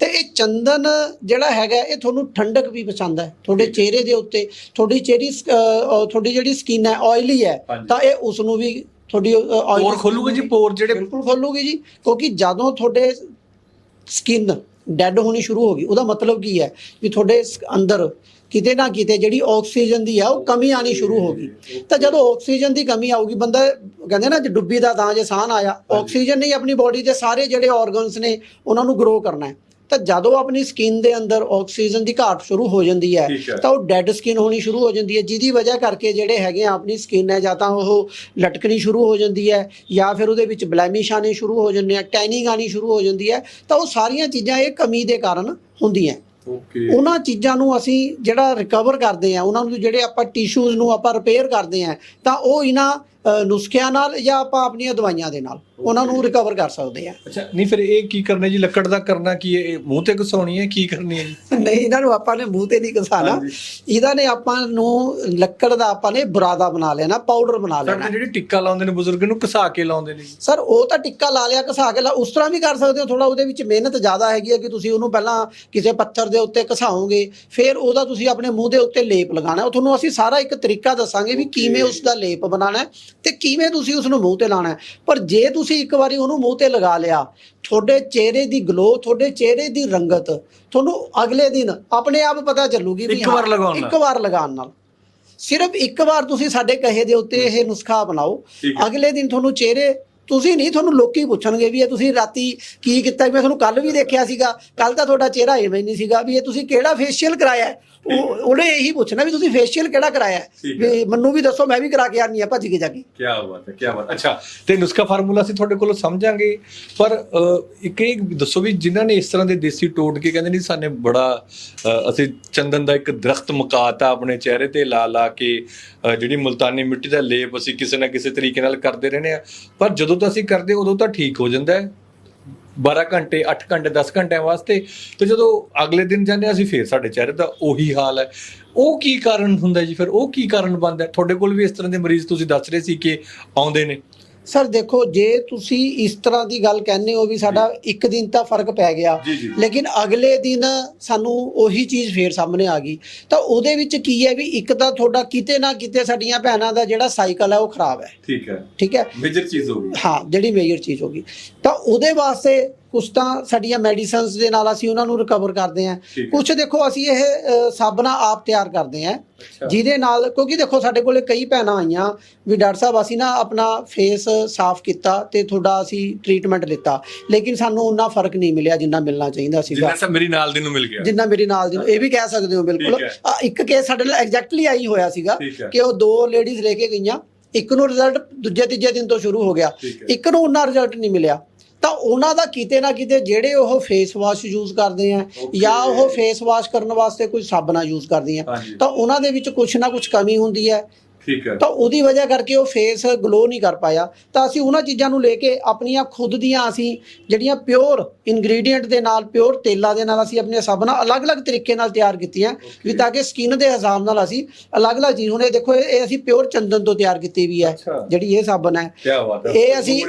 ਤੇ ਇਹ ਚੰਦਨ ਜਿਹੜਾ ਹੈਗਾ ਇਹ ਤੁਹਾਨੂੰ ਠੰਡਕ ਵੀ ਪਸੰਦ ਹੈ। ਤੁਹਾਡੇ ਚਿਹਰੇ ਦੇ ਉੱਤੇ ਤੁਹਾਡੀ ਚਿਹਰੀ ਤੁਹਾਡੀ ਜਿਹੜੀ ਸਕਿਨ ਹੈ ਆਇਲੀ ਹੈ। ਤਾਂ ਇਹ ਉਸ ਨੂੰ ਵੀ ਤੁਹਾਡੀ ਆਇਲੀ ਪੋਰ ਖੋਲੂਗੇ ਜੀ ਪੋਰ ਜਿਹੜੇ ਬਿਲਕੁਲ ਖੋਲੂਗੀ ਜੀ ਕਿਉਂਕਿ ਜਦੋਂ ਤੁਹਾਡੇ ਸਕਿਨ ਡੈੱਡ ਹੋਣੀ ਸ਼ੁਰੂ ਹੋ ਗਈ ਉਹਦਾ ਮਤਲਬ ਕੀ ਹੈ? ਵੀ ਤੁਹਾਡੇ ਅੰਦਰ ਕਿਤੇ ਨਾ ਕਿਤੇ ਜਿਹੜੀ ਆਕਸੀਜਨ ਦੀ ਆ ਉਹ ਕਮੀ ਆਣੀ ਸ਼ੁਰੂ ਹੋ ਗਈ। ਤਾਂ ਜਦੋਂ ਆਕਸੀਜਨ ਦੀ ਕਮੀ ਆਊਗੀ ਬੰਦਾ ਕਹਿੰਦੇ ਨਾ ਜੇ ਡੁੱਬੀ ਦਾ ਤਾਂ ਜੇ ਸਾਹ ਆਇਆ ਆਕਸੀਜਨ ਨਹੀਂ ਆਪਣੀ ਬਾਡੀ ਦੇ ਸਾਰੇ ਜਿਹੜੇ ਆਰਗਨਸ ਨੇ ਉਹਨਾਂ ਨੂੰ ਗਰੋ ਕਰਨਾ ਹੈ। ਤਾਂ ਜਦੋਂ ਆਪਣੀ ਸਕਿਨ ਦੇ ਅੰਦਰ ਆਕਸੀਜਨ ਦੀ ਘਾਟ ਸ਼ੁਰੂ ਹੋ ਜਾਂਦੀ ਹੈ। ਤਾਂ ਉਹ ਡੈੱਡ ਸਕਿਨ ਹੋਣੀ ਸ਼ੁਰੂ ਹੋ ਜਾਂਦੀ ਹੈ ਜਿਹਦੀ ਵਜ੍ਹਾ ਕਰਕੇ ਜਿਹੜੇ ਹੈਗੇ ਆ ਆਪਣੀ ਸਕਿਨ ਹੈ ਜਾਂ ਤਾਂ ਉਹ ਲਟਕਣੀ ਸ਼ੁਰੂ ਹੋ ਜਾਂਦੀ ਹੈ ਜਾਂ ਫਿਰ ਉਹਦੇ ਵਿੱਚ ਬਲੈਮਿਸ਼ ਆਣੇ ਸ਼ੁਰੂ ਹੋ ਜਾਂਦੇ ਆ ਟੈਨਿੰਗ ਆਣੀ ਸ਼ੁਰੂ ਹੋ ਜਾਂਦੀ ਹੈ ਤਾਂ ਉਹ ਸਾਰੀਆਂ ਚੀਜ਼ਾਂ ਇਹ ਕਮੀ ਦੇ ਕਾਰਨ ਹੁੰਦੀਆਂ ਓਕੇ ਉਹਨਾਂ ਚੀਜ਼ਾਂ ਨੂੰ ਅਸੀਂ ਜਿਹੜਾ ਰਿਕਵਰ ਕਰਦੇ ਆ ਉਹਨਾਂ ਨੂੰ ਜਿਹੜੇ ਆਪਾਂ ਟਿਸ਼ੂਜ਼ ਨੂੰ ਆਪਾਂ ਰਿਪੇਅਰ ਕਰਦੇ ਆ ਤਾਂ ਉਹ ਇਹਨਾਂ ਨੁਸਖਿਆਂ ਨਾਲ ਜਾਂ ਆਪਾਂ ਆਪਣੀਆਂ ਦਵਾਈਆਂ ਦੇ ਨਾਲ ਉਹਨਾਂ ਨੂੰ ਰਿਕਵਰ ਕਰ ਸਕਦੇ ਆ ਅੱਛਾ ਨਹੀਂ ਫਿਰ ਇਹ ਕੀ ਕਰਨਾ ਜੀ? ਲੱਕੜ ਦਾ ਕਰਨਾ ਕੀ ਇਹ ਮੂੰਹ ਤੇ ਘਸਾਉਣੀ ਹੈ? ਕੀ ਕਰਨੀ ਹੈ ਜੀ? ਨਹੀਂ ਇਹਨਾਂ ਨੂੰ ਆਪਾਂ ਨੇ ਮੂੰਹ ਤੇ ਨਹੀਂ ਘਸਾਣਾ। ਇਹਦਾ ਨੇ ਆਪਾਂ ਨੂੰ ਲੱਕੜ ਦਾ ਆਪਾਂ ਨੇ ਬੁਰਾਦਾ ਬਣਾ ਲੈਣਾ ਪਾਊਡਰ ਬਣਾ ਲੈਣਾ। ਜਿਹੜੇ ਟਿੱਕਾ ਲਾਉਂਦੇ ਨੇ ਬਜ਼ੁਰਗ ਨੂੰ ਘਸਾ ਕੇ ਲਾਉਂਦੇ ਨੇ ਸਰ ਉਹ ਤਾਂ ਟਿੱਕਾ ਲਾ ਲਿਆ ਘਸਾ ਕੇ ਲਾ ਉਸ ਤਰ੍ਹਾਂ ਵੀ ਕਰ ਸਕਦੇ ਹੋ। ਥੋੜਾ ਉਹਦੇ ਵਿੱਚ ਮਿਹਨਤ ਜ਼ਿਆਦਾ ਹੈਗੀ ਹੈ ਕਿ ਤੁਸੀਂ ਉਹਨੂੰ ਪਹਿਲਾਂ ਕਿਸੇ ਪੱਥਰ ਦੇ ਉੱਤੇ ਘਸਾਓਗੇ ਫਿਰ ਉਹਦਾ ਤੁਸੀਂ ਆਪਣੇ ਮੂੰਹ ਦੇ ਉੱਤੇ ਲੇਪ ਲਗਾਉਣਾ। ਉਹ ਤੁਹਾਨੂੰ ਅਸੀਂ ਸਾਰਾ ਇੱਕ ਤਰੀਕਾ ਦੱਸਾਂਗੇ ਵੀ ਕਿਵੇਂ ਉਸ ਦਾ ਲੇਪ ਬਣਾਉਣਾ ਹੈ। ਤੇ ਕਿਵੇਂ ਤੁਸੀਂ ਉਸ ਨੂੰ ਮੂੰਹ ਤੇ ਲਾਉਣਾ ਹੈ ਪਰ ਜੇ ਤੁਸੀਂ ਇੱਕ ਵਾਰੀ ਉਹਨੂੰ ਮੂੰਹ ਤੇ ਲਗਾ ਲਿਆ ਤੁਹਾਡੇ ਚਿਹਰੇ ਦੀ ਗਲੋ ਤੁਹਾਡੇ ਚਿਹਰੇ ਦੀ ਰੰਗਤ ਤੁਹਾਨੂੰ ਅਗਲੇ ਦਿਨ ਆਪਣੇ ਆਪ ਪਤਾ ਚੱਲੂਗੀ ਵੀ ਇੱਕ ਵਾਰ ਲਗਾਉਣ ਨਾਲ। ਇੱਕ ਵਾਰ ਲਗਾਉਣ ਨਾਲ ਸਿਰਫ ਇੱਕ ਵਾਰ ਤੁਸੀਂ ਸਾਡੇ ਕਹੇ ਦੇ ਉੱਤੇ ਇਹ ਨੁਸਖਾ ਅਪਣਾਓ। ਅਗਲੇ ਦਿਨ ਤੁਹਾਨੂੰ ਚਿਹਰੇ ਤੁਸੀਂ ਨਹੀਂ ਤੁਹਾਨੂੰ ਲੋਕੀ ਪੁੱਛਣਗੇ ਵੀ ਇਹ ਤੁਸੀਂ ਰਾਤੀ ਕੀ ਕੀਤਾ ਮੈਂ ਤੁਹਾਨੂੰ ਕੱਲ ਵੀ ਦੇਖਿਆ ਸੀਗਾ ਕੱਲ ਤਾਂ ਤੁਹਾਡਾ ਚਿਹਰਾ ਐਵੇਂ ਨਹੀਂ ਸੀਗਾ ਵੀ ਇਹ ਤੁਸੀਂ ਕਿਹੜਾ ਫੇਸ਼ੀਅਲ ਕਰਾਇਆ ਹੈ? ਉਹ ਉਹਨੇ ਇਹੀ ਪੁੱਛਣਾ ਵੀ ਤੁਸੀਂ ਫੇਸ਼ੀਅਲ ਕਿਹੜਾ ਕਰਾਇਆ ਹੈ? ਠੀਕ ਹੈ। ਵੀ ਮੈਨੂੰ ਵੀ ਦੱਸੋ ਮੈਂ ਵੀ ਕਰਾ ਕੇ ਆਨੀ ਆ ਭੱਜ ਕੇ ਜਾ ਕੇ ਕੀ ਬਾਤ ਹੈ ਕੀ ਬਾਤ ਅੱਛਾ ਤੇ ਨੁਸਖਾ ਫਾਰਮੂਲਾ ਅਸੀਂ ਤੁਹਾਡੇ ਕੋਲੋਂ ਸਮਝਾਂਗੇ ਪਰ ਅ, ਇੱਕ ਇਹ ਦੱਸੋ ਵੀ ਜਿਨ੍ਹਾਂ ਨੇ ਇਸ ਤਰ੍ਹਾਂ ਦੇ ਦੇਸੀ ਟੋਟ ਕੇ ਕਹਿੰਦੇ ਨਹੀਂ ਸਾਨੇ ਬੜਾ ਅਸੀਂ ਚੰਦਨ ਦਾ ਇੱਕ ਦਰਖਤ ਮਕਾਤਾ ਆਪਣੇ ਚਿਹਰੇ ਤੇ ਲਾ ਲਾ ਕੇ ਜਿਹੜੀ ਮੁਲਤਾਨੀ ਮਿੱਟੀ ਦਾ ਲੇਪ ਅਸੀਂ ਕਿਸੇ ਨਾ ਕਿਸੇ ਤਰੀਕੇ ਨਾਲ ਕਰਦੇ ਰਹਿੰਦੇ ਆ ਪਰ ਜਦੋਂ ਤਾਂ ਅਸੀਂ ਕਰਦੇ ਉਦੋਂ ਤਾਂ ਠੀਕ ਹੋ ਜਾਂਦਾ ਹੈ 12 ਘੰਟੇ 8 ਘੰਟੇ 10 ਘੰਟਿਆਂ ਵਾਸਤੇ ਤੇ ਜਦੋਂ ਅਗਲੇ ਦਿਨ ਜਾਂਦੇ ਹਾਂ ਅਸੀਂ ਫੇਰ ਸਾਡੇ ਚਿਹਰੇ ਦਾ ਉਹੀ ਹਾਲ ਹੈ। ਉਹ ਕੀ ਕਾਰਨ ਹੁੰਦਾ ਜੀ? ਫਿਰ ਉਹ ਕੀ ਕਾਰਨ ਬਣਦਾ? ਤੁਹਾਡੇ ਕੋਲ ਵੀ ਇਸ ਤਰ੍ਹਾਂ ਦੇ ਮਰੀਜ਼ ਤੁਸੀਂ ਦੱਸ ਰਹੇ ਸੀ ਕਿ ਆਉਂਦੇ ਨੇ। ਸਰ ਦੇਖੋ ਜੇ ਤੁਸੀਂ ਇਸ ਤਰ੍ਹਾਂ ਦੀ ਗੱਲ ਕਹਿੰਦੇ ਹੋ ਵੀ ਸਾਡਾ ਇੱਕ ਦਿਨ ਤਾਂ ਫ਼ਰਕ ਪੈ ਗਿਆ। ਲੇਕਿਨ ਅਗਲੇ ਦਿਨ ਸਾਨੂੰ ਉਹੀ ਚੀਜ਼ ਫੇਰ ਸਾਹਮਣੇ ਆ ਗਈ। ਤਾਂ ਉਹਦੇ ਵਿੱਚ ਕੀ ਹੈ ਵੀ ਇੱਕ ਤਾਂ ਤੁਹਾਡਾ ਕਿਤੇ ਨਾ ਕਿਤੇ ਸਾਡੀਆਂ ਭੈਣਾਂ ਦਾ ਜਿਹੜਾ ਸਾਈਕਲ ਹੈ ਉਹ ਖਰਾਬ ਹੈ। ਠੀਕ ਹੈ। ਠੀਕ ਹੈ? ਮੇਜਰ ਚੀਜ਼ ਹੋ ਗਈ। ਹਾਂ ਜਿਹੜੀ ਮੇਜਰ ਚੀਜ਼ ਹੋਗੀ ਤਾਂ ਉਹਦੇ ਵਾਸਤੇ ਕੁਝ ਤਾਂ ਸਾਡੀਆਂ ਮੈਡੀਸਨਸ ਦੇ ਨਾਲ ਅਸੀਂ ਉਹਨਾਂ ਨੂੰ ਰਿਕਵਰ ਕਰਦੇ ਹਾਂ। ਕੁਝ ਦੇਖੋ ਅਸੀਂ ਇਹ ਸਾਬਣਾ ਆਪ ਤਿਆਰ ਕਰਦੇ ਹਾਂ। ਜਿਹਦੇ ਨਾਲ ਕਿਉਂਕਿ ਦੇਖੋ ਸਾਡੇ ਕੋਲੇ ਕਈ ਭੈਣਾਂ ਆਈਆਂ। ਵੀ ਡਾਕਟਰ ਸਾਹਿਬ ਅਸੀਂ ਨਾ ਆਪਣਾ ਫੇਸ ਸਾਫ਼ ਕੀਤਾ ਤੇ ਤੁਹਾਡਾ ਅਸੀਂ ਟ੍ਰੀਟਮੈਂਟ ਲਿੱਤਾ। ਲੇਕਿਨ ਸਾਨੂੰ ਉਹਨਾਂ ਫ਼ਰਕ ਨਹੀਂ ਮਿਲਿਆ ਜਿੰਨਾ ਮਿਲਣਾ ਚਾਹੀਦਾ ਸੀਗਾ। ਜਿੰਨਾ ਸਭ ਮੇਰੀ ਨਾਲ ਦੀ ਨੂੰ ਮਿਲ ਗਿਆ। ਜਿੰਨਾ ਮੇਰੀ ਨਾਲ ਦੀ ਨੂੰ ਇਹ ਵੀ ਕਹਿ ਸਕਦੇ ਹੋ ਬਿਲਕੁਲ। ਇੱਕ ਕੇਸ ਸਾਡੇ ਨਾਲ ਐਗਜ਼ੈਕਟਲੀ ਆਈ ਹੋਇਆ ਸੀਗਾ। ਕਿ ਉਹ ਦੋ ਲੇਡੀਜ਼ ਲੈ ਕੇ ਗਈਆਂ। ਇੱਕ ਨੂੰ ਰਿਜ਼ਲਟ ਦੂਜੇ ਤੀਜੇ ਦਿਨ ਤੋਂ ਸ਼ੁਰੂ ਹੋ ਗਿਆ। ਇੱਕ ਨੂੰ ਉਹਨਾਂ ਰਿਜ਼ਲਟ ਨਹੀਂ ਮਿਲਿਆ। ਤਾਂ ਉਹਨਾਂ ਦਾ ਕਿਤੇ ਨਾ ਕਿਤੇ ਜਿਹੜੇ ਉਹ ਫੇਸ ਵਾਸ਼ ਯੂਜ਼ ਕਰਦੇ ਆ. ਜਾਂ ਉਹ ਫੇਸ ਵਾਸ਼ ਕਰਨ ਵਾਸਤੇ ਕੋਈ ਸਾਬਣਾ ਯੂਜ਼ ਕਰਦੀਆਂ। ਤਾਂ ਉਹਨਾਂ ਦੇ ਵਿੱਚ ਕੁਝ ਨਾ ਕੁਝ ਕਮੀ ਹੁੰਦੀ ਹੈ ਠੀਕ ਹੈ। ਤਾਂ ਉਹਦੀ ਵਜ੍ਹਾ ਕਰਕੇ ਉਹ ਫੇਸ ਗਲੋ ਨਹੀਂ ਕਰ ਪਾਇਆ। ਤਾਂ ਅਸੀਂ ਉਹਨਾਂ ਚੀਜ਼ਾਂ ਨੂੰ ਲੈ ਕੇ ਆਪਣੀਆਂ ਖੁਦ ਦੀਆਂ ਅਸੀਂ ਜਿਹੜੀਆਂ ਪਿਓਰ ਇਨਗਰੀਡੀਅੰਟ ਦੇ ਨਾਲ ਪਿਓਰ ਤੇਲਾਂ ਦੇ ਨਾਲ ਅਸੀਂ ਆਪਣੀਆਂ ਸਾਬਣਾਂ ਅਲੱਗ-ਅਲੱਗ ਤਰੀਕੇ ਨਾਲ ਤਿਆਰ ਕੀਤੀਆਂ ਵੀ ਤਾਂ ਕਿ ਸਕਿਨ ਦੇ ਹਿਸਾਬ ਨਾਲ ਅਸੀਂ ਅਲੱਗ-ਅਲੱਗ ਚੀਜ਼ ਹੁਣ ਇਹ ਦੇਖੋ ਇਹ ਅਸੀਂ ਪਿਓਰ ਚੰਦਨ ਤੋਂ ਤਿਆਰ ਕੀਤੀ ਵੀ ਹੈ। ਜਿਹੜੀ ਇਹ ਸਾਬਣ ਹੈ। ਕੀ ਬਾਤ ਹੈ। ਇਹ ਅਸੀਂ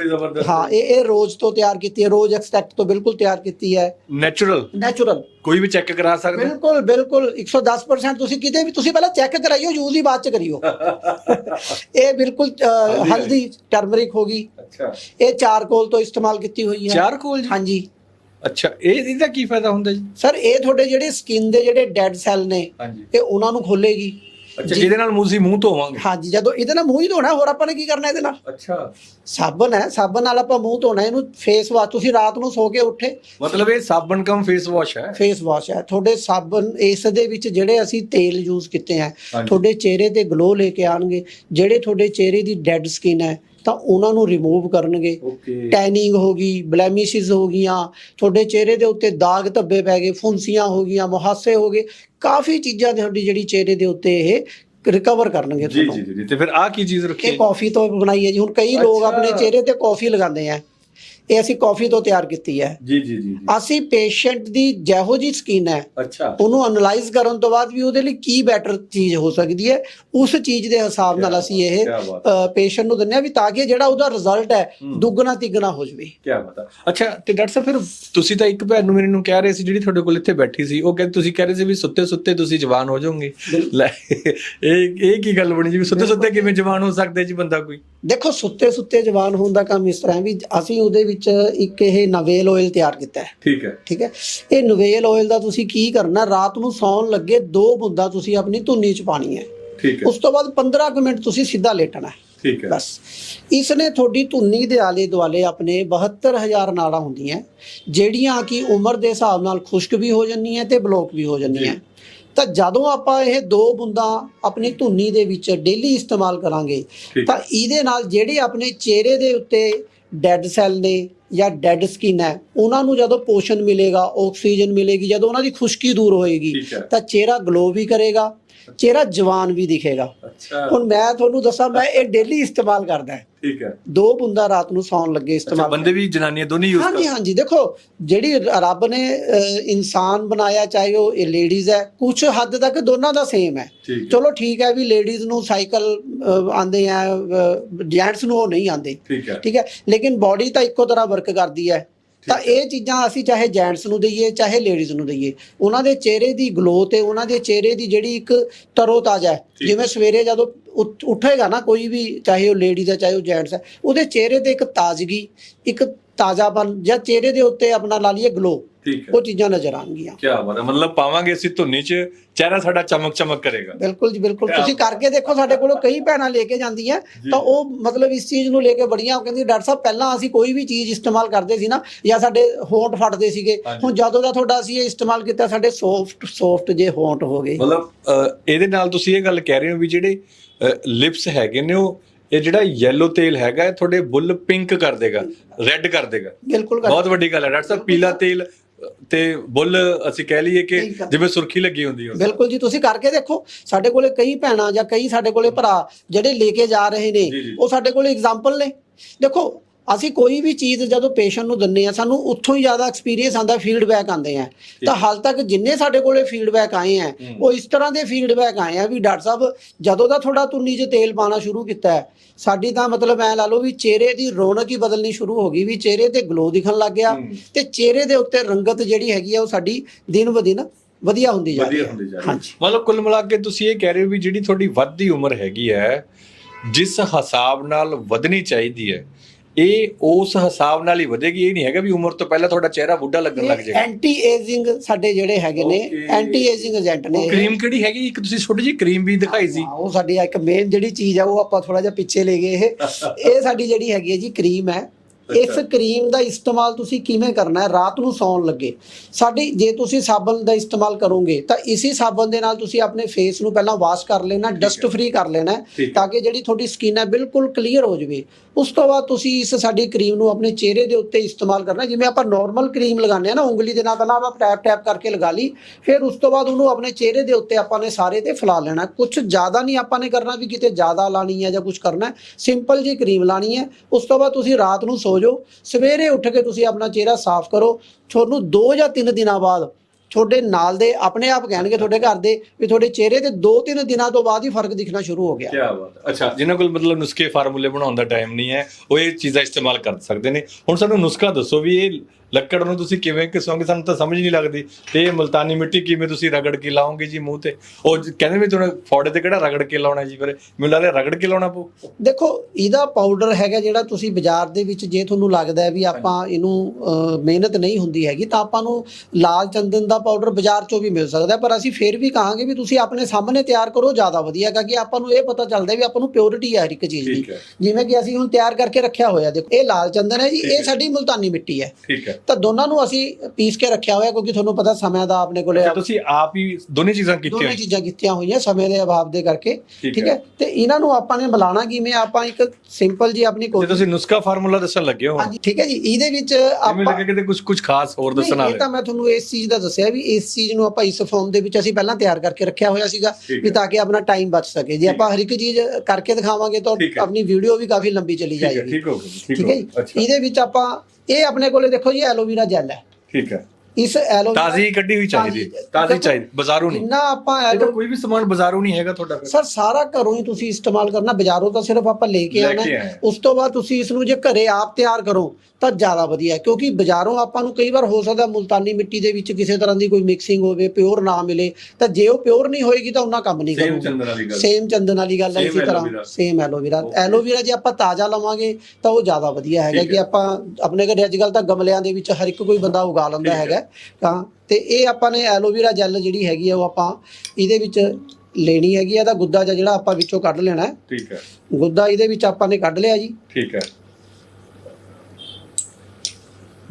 ਹਾਂ ਇਹ ਇਹ ਰੋਜ਼ ਤੋਂ ਤਿਆਰ ਕੀਤੀ ਹੈ ਰੋਜ਼ ਐਕਸਟ੍ਰੈਕਟ ਤੋਂ ਬਿਲਕੁਲ ਤਿਆਰ ਕੀਤੀ ਹੈ। ਨੈਚੁਰਲ ਨੈਚੁਰਲ ਕੋਈ ਵੀ ਚੈੱਕ ਕਰਾ ਸਕਦਾ। ਹੈ? ਬਿਲਕੁਲ। ਬਿਲਕੁਲ 110% ਤੁਸੀਂ ਕਿਤੇ ਵੀ ਤੁਸੀਂ ਪਹਿਲਾਂ ਚੈੱਕ ਕਰਾਈਓ ਯੂਜ਼ ਹੀ ਬਾਅਦ ਚ ਕਰਿਓ। ਇਹ ਬਿਲਕੁਲ ਅ, ਹਲਦੀ ਟਰਮਰਿਕ ਹੋ ਗਈ। ਅੱਛਾ। ਇਹ ਚਾਰਕੋਲ ਤੋਂ ਇਸਤੇਮਾਲ ਕੀਤੀ ਹੋਈ ਹੈ। ਚਾਰਕੋਲ ਜੀ? ਹਾਂਜੀ। ਅੱਛਾ ਇਹ ਇਹਦਾ ਕੀ ਫਾਇਦਾ ਹੁੰਦਾ ਜੀ? ਸਰ ਇਹ ਤੁਹਾਡੇ ਜਿਹੜੇ ਸਕਿਨ ਦੇ ਜਿਹੜੇ ਡੈਡ ਸੈੱਲ ਨੇ ਹਾਂਜੀ। ਇਹ ਉਹਨਾਂ ਨੂੰ ਖੋਲੇਗੀ। ਅੱਛਾ ਜਿਹਦੇ ਨਾਲ ਮੂੰਹ ਮੂੰਹ ਧੋਵਾਂਗੇ? ਹਾਂਜੀ ਜਦੋਂ ਇਹਦੇ ਨਾਲ ਮੂੰਹ ਹੀ ਧੋਣਾ ਹੋਰ ਆਪਾਂ ਨੇ ਕੀ ਕਰਨਾ ਇਹਦੇ ਨਾਲ? ਅੱਛਾ। ਸਾਬਣ ਹੈ ਸਾਬਣ ਨਾਲ ਆਪਾਂ ਮੂੰਹ ਧੋਣਾ ਇਹਨੂੰ ਫੇਸ ਵਾਸ਼ ਤੁਸੀਂ ਰਾਤ ਨੂੰ ਸੋ ਕੇ ਉੱਠੇ। ਮਤਲਬ ਇਹ ਸਾਬਣ ਕਮ ਫੇਸ ਵਾਸ਼ ਹੈ? ਫੇਸ ਵਾਸ਼ ਹੈ। ਤੁਹਾਡੇ ਸਾਬਣ ਇਸ ਦੇ ਵਿੱਚ ਜਿਹੜੇ ਅਸੀਂ ਤੇਲ ਯੂਜ਼ ਕੀਤੇ ਹਾਂਜੀ। ਤੁਹਾਡੇ ਚਿਹਰੇ ਤੇ ਗਲੋ ਲੈ ਕੇ ਆਣਗੇ ਜਿਹੜੇ ਤੁਹਾਡੇ ਚਿਹਰੇ ਦੀ ਡੈਡ ਸਕਿਨ ਹੈ ਤਾਂ ਉਹਨਾਂ ਨੂੰ ਰਿਮੂਵ ਕਰਨਗੇ। ਟੈਨਿੰਗ ਹੋ ਗਈ ਬਲੈਮਿਸ਼ਸ ਹੋ ਗਈਆਂ ਤੁਹਾਡੇ ਚਿਹਰੇ ਦੇ ਉੱਤੇ ਦਾਗ ਧੱਬੇ ਪੈ ਗਏ ਫੁੰਸੀਆਂ ਹੋ ਗਈਆਂ ਮੁਹਾਸੇ ਹੋ ਗਏ। ਕਾਫੀ ਚੀਜ਼ਾਂ ਤੁਹਾਡੀ ਜਿਹੜੀ ਚਿਹਰੇ ਦੇ ਉੱਤੇ ਇਹ ਰਿਕਵਰ ਕਰਨਗੇ ਤੁਹਾਨੂੰ। ਜੀ ਜੀ ਤੇ ਫਿਰ ਆ ਕੀ ਚੀਜ਼ ਰੱਖੀ ਇਹ? ਕਾਫੀ ਤੋਂ ਬਣਾਈ ਹੈ ਜੀ। ਹੁਣ ਕਈ ਲੋਕ। ਆਪਣੇ ਚਿਹਰੇ ਤੇ ਕਾਫੀ ਲਗਾਉਂਦੇ ਆ। ਇਹ ਅਸੀਂ ਕਾਫੀ ਤੋਂ ਤਿਆਰ ਕੀਤੀ ਹੈ। ਜੀ ਜੀ ਜੀ ਅਸੀਂ ਪੇਸ਼ੈਂਟ ਦੀ ਜਿਹੋ ਜੀ ਸਕਿਨ ਹੈ ਅੱਛਾ। ਉਹਨੂੰ ਐਨਲਾਈਜ਼ ਕਰਨ ਤੋਂ ਬਾਅਦ ਵੀ ਉਹਦੇ ਲਈ ਕੀ ਬੈਟਰ ਚੀਜ਼ ਹੋ ਸਕਦੀ ਹੈ ਉਸ ਚੀਜ਼ ਦੇ ਹਿਸਾਬ ਨਾਲ ਅਸੀਂ ਇਹ ਪੇਸ਼ੈਂਟ ਨੂੰ ਆ ਵੀ ਤਾਂ ਕਿ ਜਿਹੜਾ ਉਹਦਾ ਰਿਜ਼ਲਟ ਹੈ। ਦੁੱਗਣਾ ਤਿੱਗਣਾ ਹੋ ਜਾਵੇ। ਕੀ ਪਤਾ ਅੱਛਾ ਤੇ ਡਾਕਟਰ ਸਾਹਿਬ ਫਿਰ ਤੁਸੀਂ ਤਾਂ ਇੱਕ ਭੈਣ ਨੂੰ ਮੇਰੇ ਨੂੰ ਕਹਿ ਰਹੇ ਸੀ ਜਿਹੜੀ ਤੁਹਾਡੇ ਕੋਲ ਇੱਥੇ ਬੈਠੀ ਸੀ ਉਹ ਕਹਿੰਦੇ ਤੁਸੀਂ ਕਹਿ ਰਹੇ ਸੀ ਵੀ ਸੁੱਤੇ ਸੁੱਤੇ ਤੁਸੀਂ ਜਵਾਨ ਹੋ ਜਾਓਗੇ। ਲੈ ਇਹ ਇਹ ਕੀ ਗੱਲ ਬਣੀ ਜੀ ਵੀ ਸੁੱਤੇ ਸੁੱਤੇ ਕਿਵੇਂ ਜਵਾਨ ਹੋ ਸਕਦਾ ਜੀ ਬੰਦਾ ਕੋਈ? ਦੇਖੋ ਸੁੱਤੇ ਸੁੱਤੇ ਜਵਾਨ ਹੋਣ ਦਾ ਕੰਮ ਇਸ ਤਰ੍ਹਾਂ ਵੀ ਅਸੀਂ ਉਹਦੇ ਵਿੱਚ ਇੱਕ ਇਹ ਨਵੇਲ ਆਇਲ ਤਿਆਰ ਕੀਤਾ ਹੈ। ਠੀਕ ਹੈ। ਠੀਕ ਹੈ? ਇਹ ਨਵੇਲ ਆਇਲ ਦਾ ਤੁਸੀਂ ਕੀ ਕਰਨਾ ਰਾਤ ਨੂੰ ਸੌਣ ਲੱਗੇ ਦੋ ਬੂੰਦਾਂ ਤੁਸੀਂ ਆਪਣੀ ਧੁੰਨੀ ਚ ਪਾਣੀ ਹੈ। ਠੀਕ ਹੈ। ਉਸ ਤੋਂ ਬਾਅਦ 15 ਕੁ ਮਿੰਟ ਤੁਸੀਂ ਸਿੱਧਾ ਲੇਟਣਾ ਹੈ। ਠੀਕ ਹੈ। ਬਸ। ਇਸ ਨੇ ਤੁਹਾਡੀ ਧੁੰਨੀ ਦੇ ਆਲੇ ਦੁਆਲੇ ਆਪਣੇ 72000 ਨਾੜਾਂ ਹੁੰਦੀਆਂ ਜਿਹੜੀਆਂ ਕਿ ਉਮਰ ਦੇ ਹਿਸਾਬ ਨਾਲ ਖੁਸ਼ਕ ਵੀ ਹੋ ਜਾਂਦੀਆਂ ਤੇ ਬਲੌਕ ਵੀ ਹੋ ਜਾਂਦੀਆਂ। ਤਾਂ ਜਦੋਂ ਆਪਾਂ ਇਹ ਦੋ ਬੂੰਦਾਂ ਆਪਣੀ ਧੁੰਨੀ ਦੇ ਵਿੱਚ ਡੇਲੀ ਇਸਤੇਮਾਲ ਕਰਾਂਗੇ ਤਾਂ ਇਹਦੇ ਨਾਲ ਜਿਹੜੇ ਆਪਣੇ ਚਿਹਰੇ ਦੇ ਉੱਤੇ ਡੈੱਡ ਸੈੱਲ ਨੇ ਜਾਂ ਡੈੱਡ ਸਕਿਨ ਹੈ ਉਹਨਾਂ ਨੂੰ ਜਦੋਂ ਪੋਸ਼ਣ ਮਿਲੇਗਾ ਆਕਸੀਜਨ ਮਿਲੇਗੀ ਜਦੋਂ ਉਹਨਾਂ ਦੀ ਖੁਸ਼ਕੀ ਦੂਰ ਹੋਏਗੀ ਠੀਕ ਹੈ। ਤਾਂ ਚਿਹਰਾ ਗਲੋ ਵੀ ਕਰੇਗਾ ਚਿਹਰਾ ਜਵਾਨ ਵੀ ਦਿਖੇਗਾ। ਅੱਛਾ। ਹੁਣ ਮੈਂ ਤੁਹਾਨੂੰ ਦੱਸਾਂ ਮੈਂ ਇਹ ਡੇਲੀ ਇਸਤੇਮਾਲ ਕਰਦਾ। ਹੈ ਠੀਕ ਹੈ। ਦੋ ਬੂੰਦਾਂ ਰਾਤ ਨੂੰ ਸੌਣ ਲੱਗੇ ਇਸਤੇਮਾਲ ਬੰਦੇ ਵੀ ਜਨਾਨੀਆਂ ਦੋਨੇ ਯੂਜ਼ ਹਾਂਜੀ ਹਾਂਜੀ ਦੇਖੋ ਜਿਹੜੀ ਰੱਬ ਨੇ ਇਨਸਾਨ ਬਣਾਇਆ ਚਾਹੇ ਉਹ ਲੇਡੀਜ਼ ਹੈ ਕੁਝ ਹੱਦ ਤੱਕ ਦੋਨਾਂ ਦਾ ਸੇਮ ਹੈ। ਚਲੋ ਠੀਕ ਹੈ ਵੀ ਲੇਡੀਜ਼ ਨੂੰ ਸਾਈਕਲ ਆਂਦੇ ਆ ਜੈਂਟਸ ਨੂੰ ਉਹ ਨਹੀਂ ਆਂਦੇ ਹੈ। ਠੀਕ ਹੈ ਲੇਕਿਨ ਬਾਡੀ ਤਾਂ ਇੱਕੋ ਤਰ੍ਹਾਂ ਵਰਕ ਕਰਦੀ ਹੈ। ਤਾਂ ਇਹ ਚੀਜ਼ਾਂ ਅਸੀਂ ਚਾਹੇ ਜੈਂਟਸ ਨੂੰ ਦਈਏ ਚਾਹੇ ਲੇਡੀਜ਼ ਨੂੰ ਦਈਏ ਉਹਨਾਂ ਦੇ ਚਿਹਰੇ ਦੀ ਗਲੋ ਤੇ ਉਹਨਾਂ ਦੇ ਚਿਹਰੇ ਦੀ ਜਿਹੜੀ ਇੱਕ ਤਰੋ ਤਾਜ਼ਾ ਹੈ। ਜਿਵੇਂ ਸਵੇਰੇ ਜਦੋਂ ਉੱਠ- ਉੱਠੇਗਾ ਨਾ ਕੋਈ ਵੀ ਚਾਹੇ ਉਹ ਲੇਡੀਜ਼ ਹੈ ਚਾਹੇ ਉਹ ਜੈਂਟਸ ਹੈ ਉਹਦੇ ਚਿਹਰੇ ਤੇ ਇੱਕ ਤਾਜ਼ਗੀ ਇੱਕ ਤਾਜ਼ਾਪਨ ਜਾਂ ਚਿਹਰੇ ਦੇ ਉੱਤੇ ਆਪਣਾ ਲਾ ਲਈਏ ਗਲੋ ਠੀਕ ਹੈ। ਉਹ ਚੀਜ਼ਾਂ ਨਜ਼ਰ ਆਉਣਗੀਆਂ। ਕੀ ਬਾਤ ਹੈ। ਮਤਲਬ ਪਾਵਾਂਗੇ ਅਸੀਂ ਧੁੰਨੀ 'ਚ ਚਿਹਰਾ ਸਾਡਾ ਚਮਕ ਚਮਕ ਕਰੇਗਾ। ਬਿਲਕੁਲ ਜੀ ਬਿਲਕੁਲ। ਤੁਸੀਂ ਕਰਕੇ ਦੇਖੋ ਸਾਡੇ ਕੋਲੋਂ ਕਈ ਭੈਣਾਂ ਲੈ ਕੇ ਜਾਂਦੀਆਂ। ਤਾਂ ਉਹ ਮਤਲਬ ਇਸ ਚੀਜ਼ ਨੂੰ ਲੈ ਕੇ ਬੜੀਆਂ ਉਹ ਕਹਿੰਦੀ ਡਾਕਟਰ ਸਾਹਿਬ ਪਹਿਲਾਂ ਅਸੀਂ ਕੋਈ ਵੀ ਚੀਜ਼ ਇਸਤੇਮਾਲ ਕਰਦੇ ਸੀ ਨਾ ਜਾਂ ਸਾਡੇ ਹੋਂਠ ਫਟਦੇ ਸੀਗੇ। ਹੁਣ ਜਦੋਂ ਦਾ ਤੁਹਾਡਾ ਅਸੀਂ ਇਹ ਇਸਤੇਮਾਲ ਕੀਤਾ ਸਾਡੇ ਸੌਫਟ ਸੌਫਟ ਜੇ ਹੋਂਠ ਹੋ ਗਏ। ਮਤਲਬ ਇਹਦੇ ਨਾਲ ਤੁਸੀਂ ਇਹ ਗੱਲ ਕਹਿ ਰਹੇ ਹੋ ਵੀ ਜਿਹੜੇ ਲਿਪਸ ਹੈਗੇ ਨੇ ਉਹ ਇਹ ਜਿਹੜਾ ਯੈਲੋ ਤੇਲ ਹੈਗਾ ਇਹ ਤੁਹਾਡੇ ਬੁੱਲ ਪਿੰਕ ਕਰ ਦੇਗਾ ਰੈੱਡ ਕਰ ਦੇਗਾ। ਬਿਲਕੁਲ ਬਹੁਤ ਵੱਡੀ ਗੱਲ ਹੈ। ਡਾਕਟਰ ਸਾਹਿਬ ਪੀਲਾ ਤੇਲ ਤੇ ਬੁੱਲ ਅਸੀਂ ਕਹਿ ਲਈਏ ਕਿ ਜਿਵੇਂ ਸੁਰਖੀ ਲੱਗੀ ਹੁੰਦੀ ਹੈ ਬਿਲਕੁਲ ਜੀ ਤੁਸੀਂ ਕਰਕੇ ਦੇਖੋ ਸਾਡੇ ਕੋਲੇ ਕਈ ਭੈਣਾਂ ਜਾਂ ਕਈ ਸਾਡੇ ਕੋਲੇ ਭਰਾ ਜਿਹੜੇ ਲੈ ਕੇ ਜਾ ਰਹੇ ਨੇ। ਉਹ ਸਾਡੇ ਕੋਲੇ ਐਗਜ਼ਾਮਪਲ ਨੇ ਦੇਖੋ ਅਸੀਂ ਕੋਈ ਵੀ ਚੀਜ਼ ਜਦੋਂ ਪੇਸ਼ੈਂਟ ਨੂੰ ਦਿੰਨੇ ਆ ਸਾਨੂੰ ਉੱਥੋਂ ਹੀ ਜ਼ਿਆਦਾ ਐਕਸਪੀਰੀਅੰਸ ਆਂਦਾ ਫੀਡਬੈਕ ਆਂਦੇ ਆ। ਤਾਂ ਹਾਲ ਤੱਕ ਜਿੰਨੇ ਸਾਡੇ ਕੋਲੇ ਫੀਡਬੈਕ ਆਏ ਆ ਹੂੰ। ਉਹ ਇਸ ਤਰ੍ਹਾਂ ਦੇ ਫੀਡਬੈਕ ਆਏ ਆ ਵੀ ਡਾਕਟਰ ਸਾਹਿਬ ਜਦੋਂ ਦਾ ਤੁਹਾਡਾ ਤੁੰਨੀ 'ਚ ਤੇਲ ਪਾਣਾ ਸ਼ੁਰੂ ਕੀਤਾ ਸਾਡੀ ਤਾਂ ਮਤਲਬ ਐ ਲਾ ਲਓ ਵੀ ਚਿਹਰੇ ਦੀ ਰੌਣਕ ਹੀ ਬਦਲਣੀ ਸ਼ੁਰੂ ਹੋ ਗਈ ਵੀ ਚਿਹਰੇ ਤੇ ਗਲੋ ਦਿਖਣ ਲੱਗ ਗਿਆ। ਤੇ ਚਿਹਰੇ ਦੇ ਉੱਤੇ ਰੰਗਤ ਜਿਹੜੀ ਹੈਗੀ ਆ ਉਹ ਸਾਡੀ ਦਿਨ ਬ ਦਿਨ ਵਧੀਆ ਹੁੰਦੀ ਜਾ ਰਹੀ ਹੈ। ਮਤਲਬ ਕੁੱਲ ਮਿਲਾ ਕੇ ਤੁਸੀਂ ਇਹ ਕਹਿ ਰਹੇ ਹੋ ਵੀ ਜਿਹੜੀ ਤੁਹਾਡੀ ਵੱਧਦੀ ਉਮਰ ਹੈਗੀ ਹੈ ਜਿਸ ਹਿਸਾਬ ਨਾਲ ਵਧਣੀ ਚਾਹੀਦੀ ਹੈ ਇਹ ਉਸ ਹਿਸਾਬ ਨਾਲ ਹੀ ਵਧੇਗੀ ਇਹ ਨਹੀਂ ਹੈਗਾ ਵੀ ਉਮਰ ਤੋਂ ਪਹਿਲਾਂ ਤੁਹਾਡਾ ਚਿਹਰਾ ਬੁੱਢਾ ਲੱਗਣ ਲੱਗ ਜਾਏਗਾ। ਐਂਟੀ ਏਜਿੰਗ ਸਾਡੇ ਜਿਹੜੇ ਹੈਗੇ ਨੇ Okay. ਐਂਟੀ ਏਜਿੰਗ ਏਜੰਟ ਨੇ ਉਹ ਕਰੀਮ ਕਿਹੜੀ ਹੈਗੀ? ਇੱਕ ਤੁਸੀਂ ਛੋਟੀ ਜਿਹੀ ਕਰੀਮ ਵੀ ਦਿਖਾਈ ਸੀ। ਹਾਂ, ਉਹ ਸਾਡੀ ਇੱਕ ਮੇਨ ਜਿਹੜੀ ਚੀਜ਼ ਆ ਉਹ ਆਪਾਂ ਥੋੜਾ ਜਿਹਾ ਪਿੱਛੇ ਲੈ ਗਏ ਇਹ। ਇਹ ਸਾਡੀ ਜਿਹੜੀ ਹੈਗੀ ਹੈ ਜੀ ਕਰੀਮ ਹੈ ਇਸ। ਕਰੀਮ ਦਾ ਇਸਤੇਮਾਲ ਤੁਸੀਂ ਕਿਵੇਂ ਕਰਨਾ ਹੈ? ਰਾਤ ਨੂੰ ਸੌਣ ਲੱਗੇ। ਸਾਡੀ ਜੇ ਤੁਸੀਂ ਸਾਬਣ ਦਾ ਇਸਤੇਮਾਲ ਕਰੋਗੇ ਤਾਂ ਇਸੇ ਸਾਬਣ ਦੇ ਨਾਲ ਤੁਸੀਂ ਆਪਣੇ ਫੇਸ ਨੂੰ ਪਹਿਲਾਂ ਵਾਸ਼ ਕਰ ਲੈਣਾ ਡਸਟ ਫ੍ਰੀ ਕਰ ਲੈਣਾ। ਤਾਂ ਕਿ ਜਿਹੜੀ ਤੁਹਾਡੀ ਸਕਿਨ ਹੈ ਬਿਲਕੁਲ ਕਲੀਅਰ ਹੋ ਜਾਵੇ। ਉਸ ਤੋਂ ਬਾਅਦ ਤੁਸੀਂ ਇਸ ਸਾਡੀ ਕਰੀਮ ਨੂੰ ਆਪਣੇ ਚਿਹਰੇ ਦੇ ਉੱਤੇ ਇਸਤੇਮਾਲ ਕਰਨਾ ਜਿਵੇਂ ਆਪਾਂ ਨਾਰਮਲ ਕਰੀਮ ਲਗਾਉਂਦੇ ਆ ਨਾ ਉਂਗਲੀ ਦੇ ਨਾਲ ਪਹਿਲਾਂ ਆਪਾਂ ਟੈਪ ਟੈਪ ਕਰਕੇ ਲਗਾ ਲਈ ਫਿਰ ਉਸ ਤੋਂ ਬਾਅਦ ਉਹਨੂੰ ਆਪਣੇ ਚਿਹਰੇ ਦੇ ਉੱਤੇ ਆਪਾਂ ਨੇ ਸਾਰੇ ਤੇ ਫੈਲਾ ਲੈਣਾ ਕੁਝ ਜ਼ਿਆਦਾ ਨਹੀਂ ਆਪਾਂ ਨੇ ਕਰਨਾ ਵੀ ਕਿਤੇ ਜ਼ਿਆਦਾ ਲਾਣੀ ਹੈ ਜਾਂ ਕੁਝ ਕਰਨਾ ਸਿੰਪਲ ਜੀ ਕਰੀਮ ਲਾਣੀ ਹੈ। ਉਸ ਤੋਂ ਬਾਅਦ ਤੁਸੀਂ ਰਾਤ ਨੂੰ ਸੋ ਜਾਓ। ਸਵੇਰੇ ਉੱਠ ਕੇ ਤੁਸੀਂ ਆਪਣਾ ਚਿਹਰਾ ਸਾਫ਼ ਕਰੋ। ਤੁਹਾਨੂੰ 2 ਜਾਂ 3 ਦਿਨਾਂ ਬਾਅਦ ਤੁਹਾਡੇ ਨਾਲ ਦੇ ਆਪਣੇ ਆਪ ਕਹਿਣਗੇ ਤੁਹਾਡੇ ਘਰ ਦੇ ਵੀ ਤੁਹਾਡੇ ਚਿਹਰੇ ਤੇ 2-3 ਦਿਨਾਂ ਤੋਂ ਬਾਅਦ ਹੀ ਫ਼ਰਕ ਦਿਖਣਾ ਸ਼ੁਰੂ ਹੋ ਗਿਆ। ਕੀ ਬਾਤ ਹੈ। ਅੱਛਾ, ਜਿਨ੍ਹਾਂ ਕੋਲ ਮਤਲਬ ਨੁਸਖੇ ਫਾਰਮੂਲੇ ਬਣਾਉਣ ਦਾ ਟਾਈਮ ਨਹੀਂ ਹੈ, ਉਹ ਇਹ ਚੀਜ਼ਾਂ ਇਸਤੇਮਾਲ ਕਰ ਸਕਦੇ ਨੇ। ਹੁਣ ਸਾਨੂੰ ਨੁਸਖਾ ਦੱਸੋ ਵੀ ਇਹ ਲੱਕੜ ਨੂੰ ਤੁਸੀਂ ਕਿਵੇਂ ਘਿਸੋਗੇ ਸਾਨੂੰ ਤਾਂ ਸਮਝ ਨਹੀਂ ਲੱਗਦੀ। ਤੇ ਇਹ ਮਲਤਾਨੀ ਮਿੱਟੀ ਕਿਵੇਂ ਤੁਸੀਂ ਰਗੜ ਕੇ ਲਾਓਗੇ ਜੀ ਮੂੰਹ ਤੇ? ਉਹ ਕਹਿੰਦੇ ਵੀ ਤੁਹਾਨੂੰ ਫੋੜੇ ਤੇ ਕਿਹੜਾ ਰਗੜ ਕੇ ਲਾਉਣਾ ਜੀ ਫਿਰ? ਮੈਨੂੰ ਲੱਗਦਾ ਰਗੜ ਕੇ ਲਾਉਣਾ ਪਊ। ਦੇਖੋ ਇਹਦਾ ਪਾਊਡਰ ਹੈਗਾ ਜਿਹੜਾ ਤੁਸੀਂ ਬਾਜ਼ਾਰ ਦੇ ਵਿੱਚ ਜੇ ਤੁਹਾਨੂੰ ਲੱਗਦਾ ਵੀ ਆਪਾਂ ਇਹਨੂੰ ਮਿਹਨਤ ਨਹੀਂ ਹੁੰਦੀ ਹੈਗੀ ਤਾਂ ਆਪਾਂ ਨੂੰ ਲਾਲ ਚੰਦਨ ਦਾ ਪਾਊਡਰ ਬਾਜ਼ਾਰ ਚੋਂ ਵੀ ਮਿਲ ਸਕਦਾ ਪਰ ਅਸੀਂ ਫਿਰ ਵੀ ਕਹਾਂਗੇ ਵੀ ਤੁਸੀਂ ਆਪਣੇ ਸਾਹਮਣੇ ਤਿਆਰ ਕਰੋ ਜ਼ਿਆਦਾ ਵਧੀਆ ਕਿਉਂਕਿ ਆਪਾਂ ਨੂੰ ਇਹ ਪਤਾ ਚੱਲਦਾ ਵੀ ਆਪਾਂ ਨੂੰ ਪਿਓਰਿਟੀ ਹੈ ਹਰ ਇੱਕ ਚੀਜ਼ ਦੀ। ਜਿਵੇਂ ਕਿ ਅਸੀਂ ਹੁਣ ਤਿਆਰ ਕਰਕੇ ਰੱਖਿਆ ਹੋਇਆ ਦੇਖੋ ਇਹ ਲਾਲ ਚੰਦਨ ਹੈ ਜੀ ਇਹ। ਸਾਡੀ ਮੁਲਤਾਨੀ ਮਿੱਟੀ ਹੈ। ਠੀਕ ਹੈ। ਤਾਂ ਦੋਨਾਂ ਨੂੰ ਅਸੀਂ ਪੀਸ ਕੇ ਰੱਖਿਆ ਹੋਇਆ ਕਿਉਂਕਿ ਤੁਹਾਨੂੰ ਪਤਾ ਸਮੇਂ ਦਾ ਆਪਣੇ ਕੋਲੇ ਤੁਸੀਂ ਆਪ ਹੀ ਦੋਨੇ ਚੀਜ਼ਾਂ ਕੀਤੀਆਂ ਦੋਨੇ ਚੀਜ਼ਾਂ ਕੀਤੀਆਂ ਹੋਈਆਂ ਸਮੇਂ ਦੇ ਅਭਾਵ ਦੇ ਕਰਕੇ ਠੀਕ ਹੈ। ਤੇ ਇਹਨਾਂ ਨੂੰ ਆਪਾਂ ਨੇ ਮਿਲਾਣਾ ਕਿਵੇਂ? ਆਪਾਂ ਇੱਕ ਸਿੰਪਲ ਜੀ ਆਪਣੀ ਕੋਸ਼ਿਸ਼ ਤੁਸੀਂ ਨੁਸਖਾ ਫਾਰਮੂਲਾ ਦੱਸਣ ਲੱਗੇ ਹੋ। ਹਾਂਜੀ ਠੀਕ ਹੈ ਜੀ। ਇਹਦੇ ਵਿੱਚ ਆਪਾਂ ਲੱਗੇ ਕਿਤੇ ਕੁਝ ਕੁਝ ਖਾਸ ਹੋਰ ਦੱਸਣ ਨਹੀਂ, ਇਹ ਵਾਲੇ। ਤਾਂ ਮੈਂ ਤੁਹਾਨੂੰ ਇਸ ਚੀਜ਼ ਦਾ ਦੱਸਿਆ ਵੀ ਇਸ ਚੀਜ਼ ਨੂੰ ਆਪਾਂ ਇਸ ਫਾਰਮ ਦੇ ਵਿੱਚ ਅਸੀਂ ਪਹਿਲਾਂ ਤਿਆਰ ਕਰਕੇ ਰੱਖਿਆ ਹੋਇਆ ਸੀਗਾ ਵੀ। ਤਾਂ ਕਿ ਆਪਣਾ ਟਾਈਮ ਬਚ ਸਕੇ। ਜੇ ਆਪਾਂ ਹਰ ਇੱਕ ਚੀਜ਼ ਕਰਕੇ ਦਿਖਾਵਾਂਗੇ ਤਾਂ। ਆਪਣੀ ਵੀਡੀਓ ਵੀ ਕਾਫੀ ਲੰਬੀ ਚਲੀ ਜਾਏਗੀ। ਠੀਕ ਹੋ ਗਿਆ ਜੀ, ਠੀਕ ਹੈ ਜੀ। ਇਹਦੇ ਵਿੱਚ ਆਪਾਂ ਇਹ ਆਪਣੇ ਕੋਲੇ ਦੇਖੋ ਜੀ ਐਲੋਵੀਰਾ ਜੈਲ ਹੈ। ਠੀਕ ਹੈ। ਇਸ ਐਲੋਵੀਰਾ ਤਾਜ਼ੀ ਕੱਢੀ ਹੋਈ ਚਾਹੀਦੀ ਹੈ। ਤਾਜ਼ੀ- ਚਾਹੀਦੀ ਬਾਜ਼ਾਰੋਂ ਨਹੀਂ ਜਿੰਨਾ ਆਪਾਂ ਇਹ ਤਾਂ ਐਲੋ ਕੋਈ ਵੀ ਸਮਾਨ ਬਾਜ਼ਾਰੋਂ ਨਹੀਂ ਹੈਗਾ ਤੁਹਾਡਾ ਸਰ ਸਾਰਾ ਘਰੋਂ ਹੀ ਤੁਸੀਂ ਇਸਤੇਮਾਲ ਕਰਨਾ ਬਾਜ਼ਾਰੋਂ ਤਾਂ ਸਿਰਫ ਆਪਾਂ ਲੈ ਕੇ ਆਣਾ। ਉਸ ਤੋਂ ਬਾਅਦ ਤੁਸੀਂ ਇਸ ਨੂੰ ਜੇ ਘਰੇ ਆਪ ਤਿਆਰ ਕਰੋ ਤਾਂ ਜ਼ਿਆਦਾ ਵਧੀਆ ਕਿਉਂਕਿ ਬਾਜ਼ਾਰੋਂ ਆਪਾਂ ਨੂੰ ਕਈ ਵਾਰ ਹੋ ਸਕਦਾ ਮੁਲਤਾਨੀ ਮਿੱਟੀ ਦੇ ਵਿੱਚ ਕਿਸੇ ਤਰ੍ਹਾਂ ਦੀ ਕੋਈ ਮਿਕਸਿੰਗ ਹੋਵੇ ਪਿਓਰ ਨਾ ਮਿਲੇ ਤਾਂ ਜੇ ਉਹ ਪਿਓਰ ਨਹੀਂ ਹੋਏਗੀ ਤਾਂ ਉਹਨਾਂ ਕੰਮ ਨਹੀਂ ਸੇਮ ਕਰੂਗੀ ਚੰਦਨ ਵਾਲੀ ਗੱਲ ਸੇਮ ਚੰਦਨ ਵਾਲੀ ਗੱਲ ਹੈ ਇਸੇ। ਤਰ੍ਹਾਂ ਸੇਮ ਐਲੋਵੀਰਾ. ਐਲੋਵੀਰਾ ਜੇ ਆਪਾਂ ਤਾਜ਼ਾ ਲਵਾਂਗੇ ਤਾਂ ਉਹ ਜ਼ਿਆਦਾ ਵਧੀਆ ਹੈਗਾ ਕਿ। ਆਪਾਂ ਆਪਣੇ ਘਰੇ ਅੱਜ ਕੱਲ ਤਾਂ ਗਮਲਿਆਂ ਦੇ ਵਿੱਚ ਹਰ ਇੱਕ ਕੋਈ ਬੰਦਾ ਉਗਾ ਲੈਂਦਾ। ਹੈਗਾ ਤਾਂ ਤੇ ਇਹ ਆਪਾਂ ਨੇ ਐਲੋਵੀਰਾ ਜੈਲ ਜਿਹੜੀ ਹੈਗੀ ਆ ਉਹ ਆਪਾਂ ਇਹਦੇ ਵਿੱਚ ਲੈਣੀ ਹੈਗੀ ਆ, ਇਹਦਾ ਗੁੱਦਾ ਜਿਹਾ ਜਿਹੜਾ ਆਪਾਂ ਵਿੱਚੋਂ ਕੱਢ ਲੈਣਾ ਹੈ। ਠੀਕ ਹੈ। ਗੁੱਦਾ ਇਹਦੇ ਵਿੱਚ ਆਪਾਂ ਨੇ ਕੱਢ ਲਿਆ ਜੀ। ਠੀਕ ਹੈ।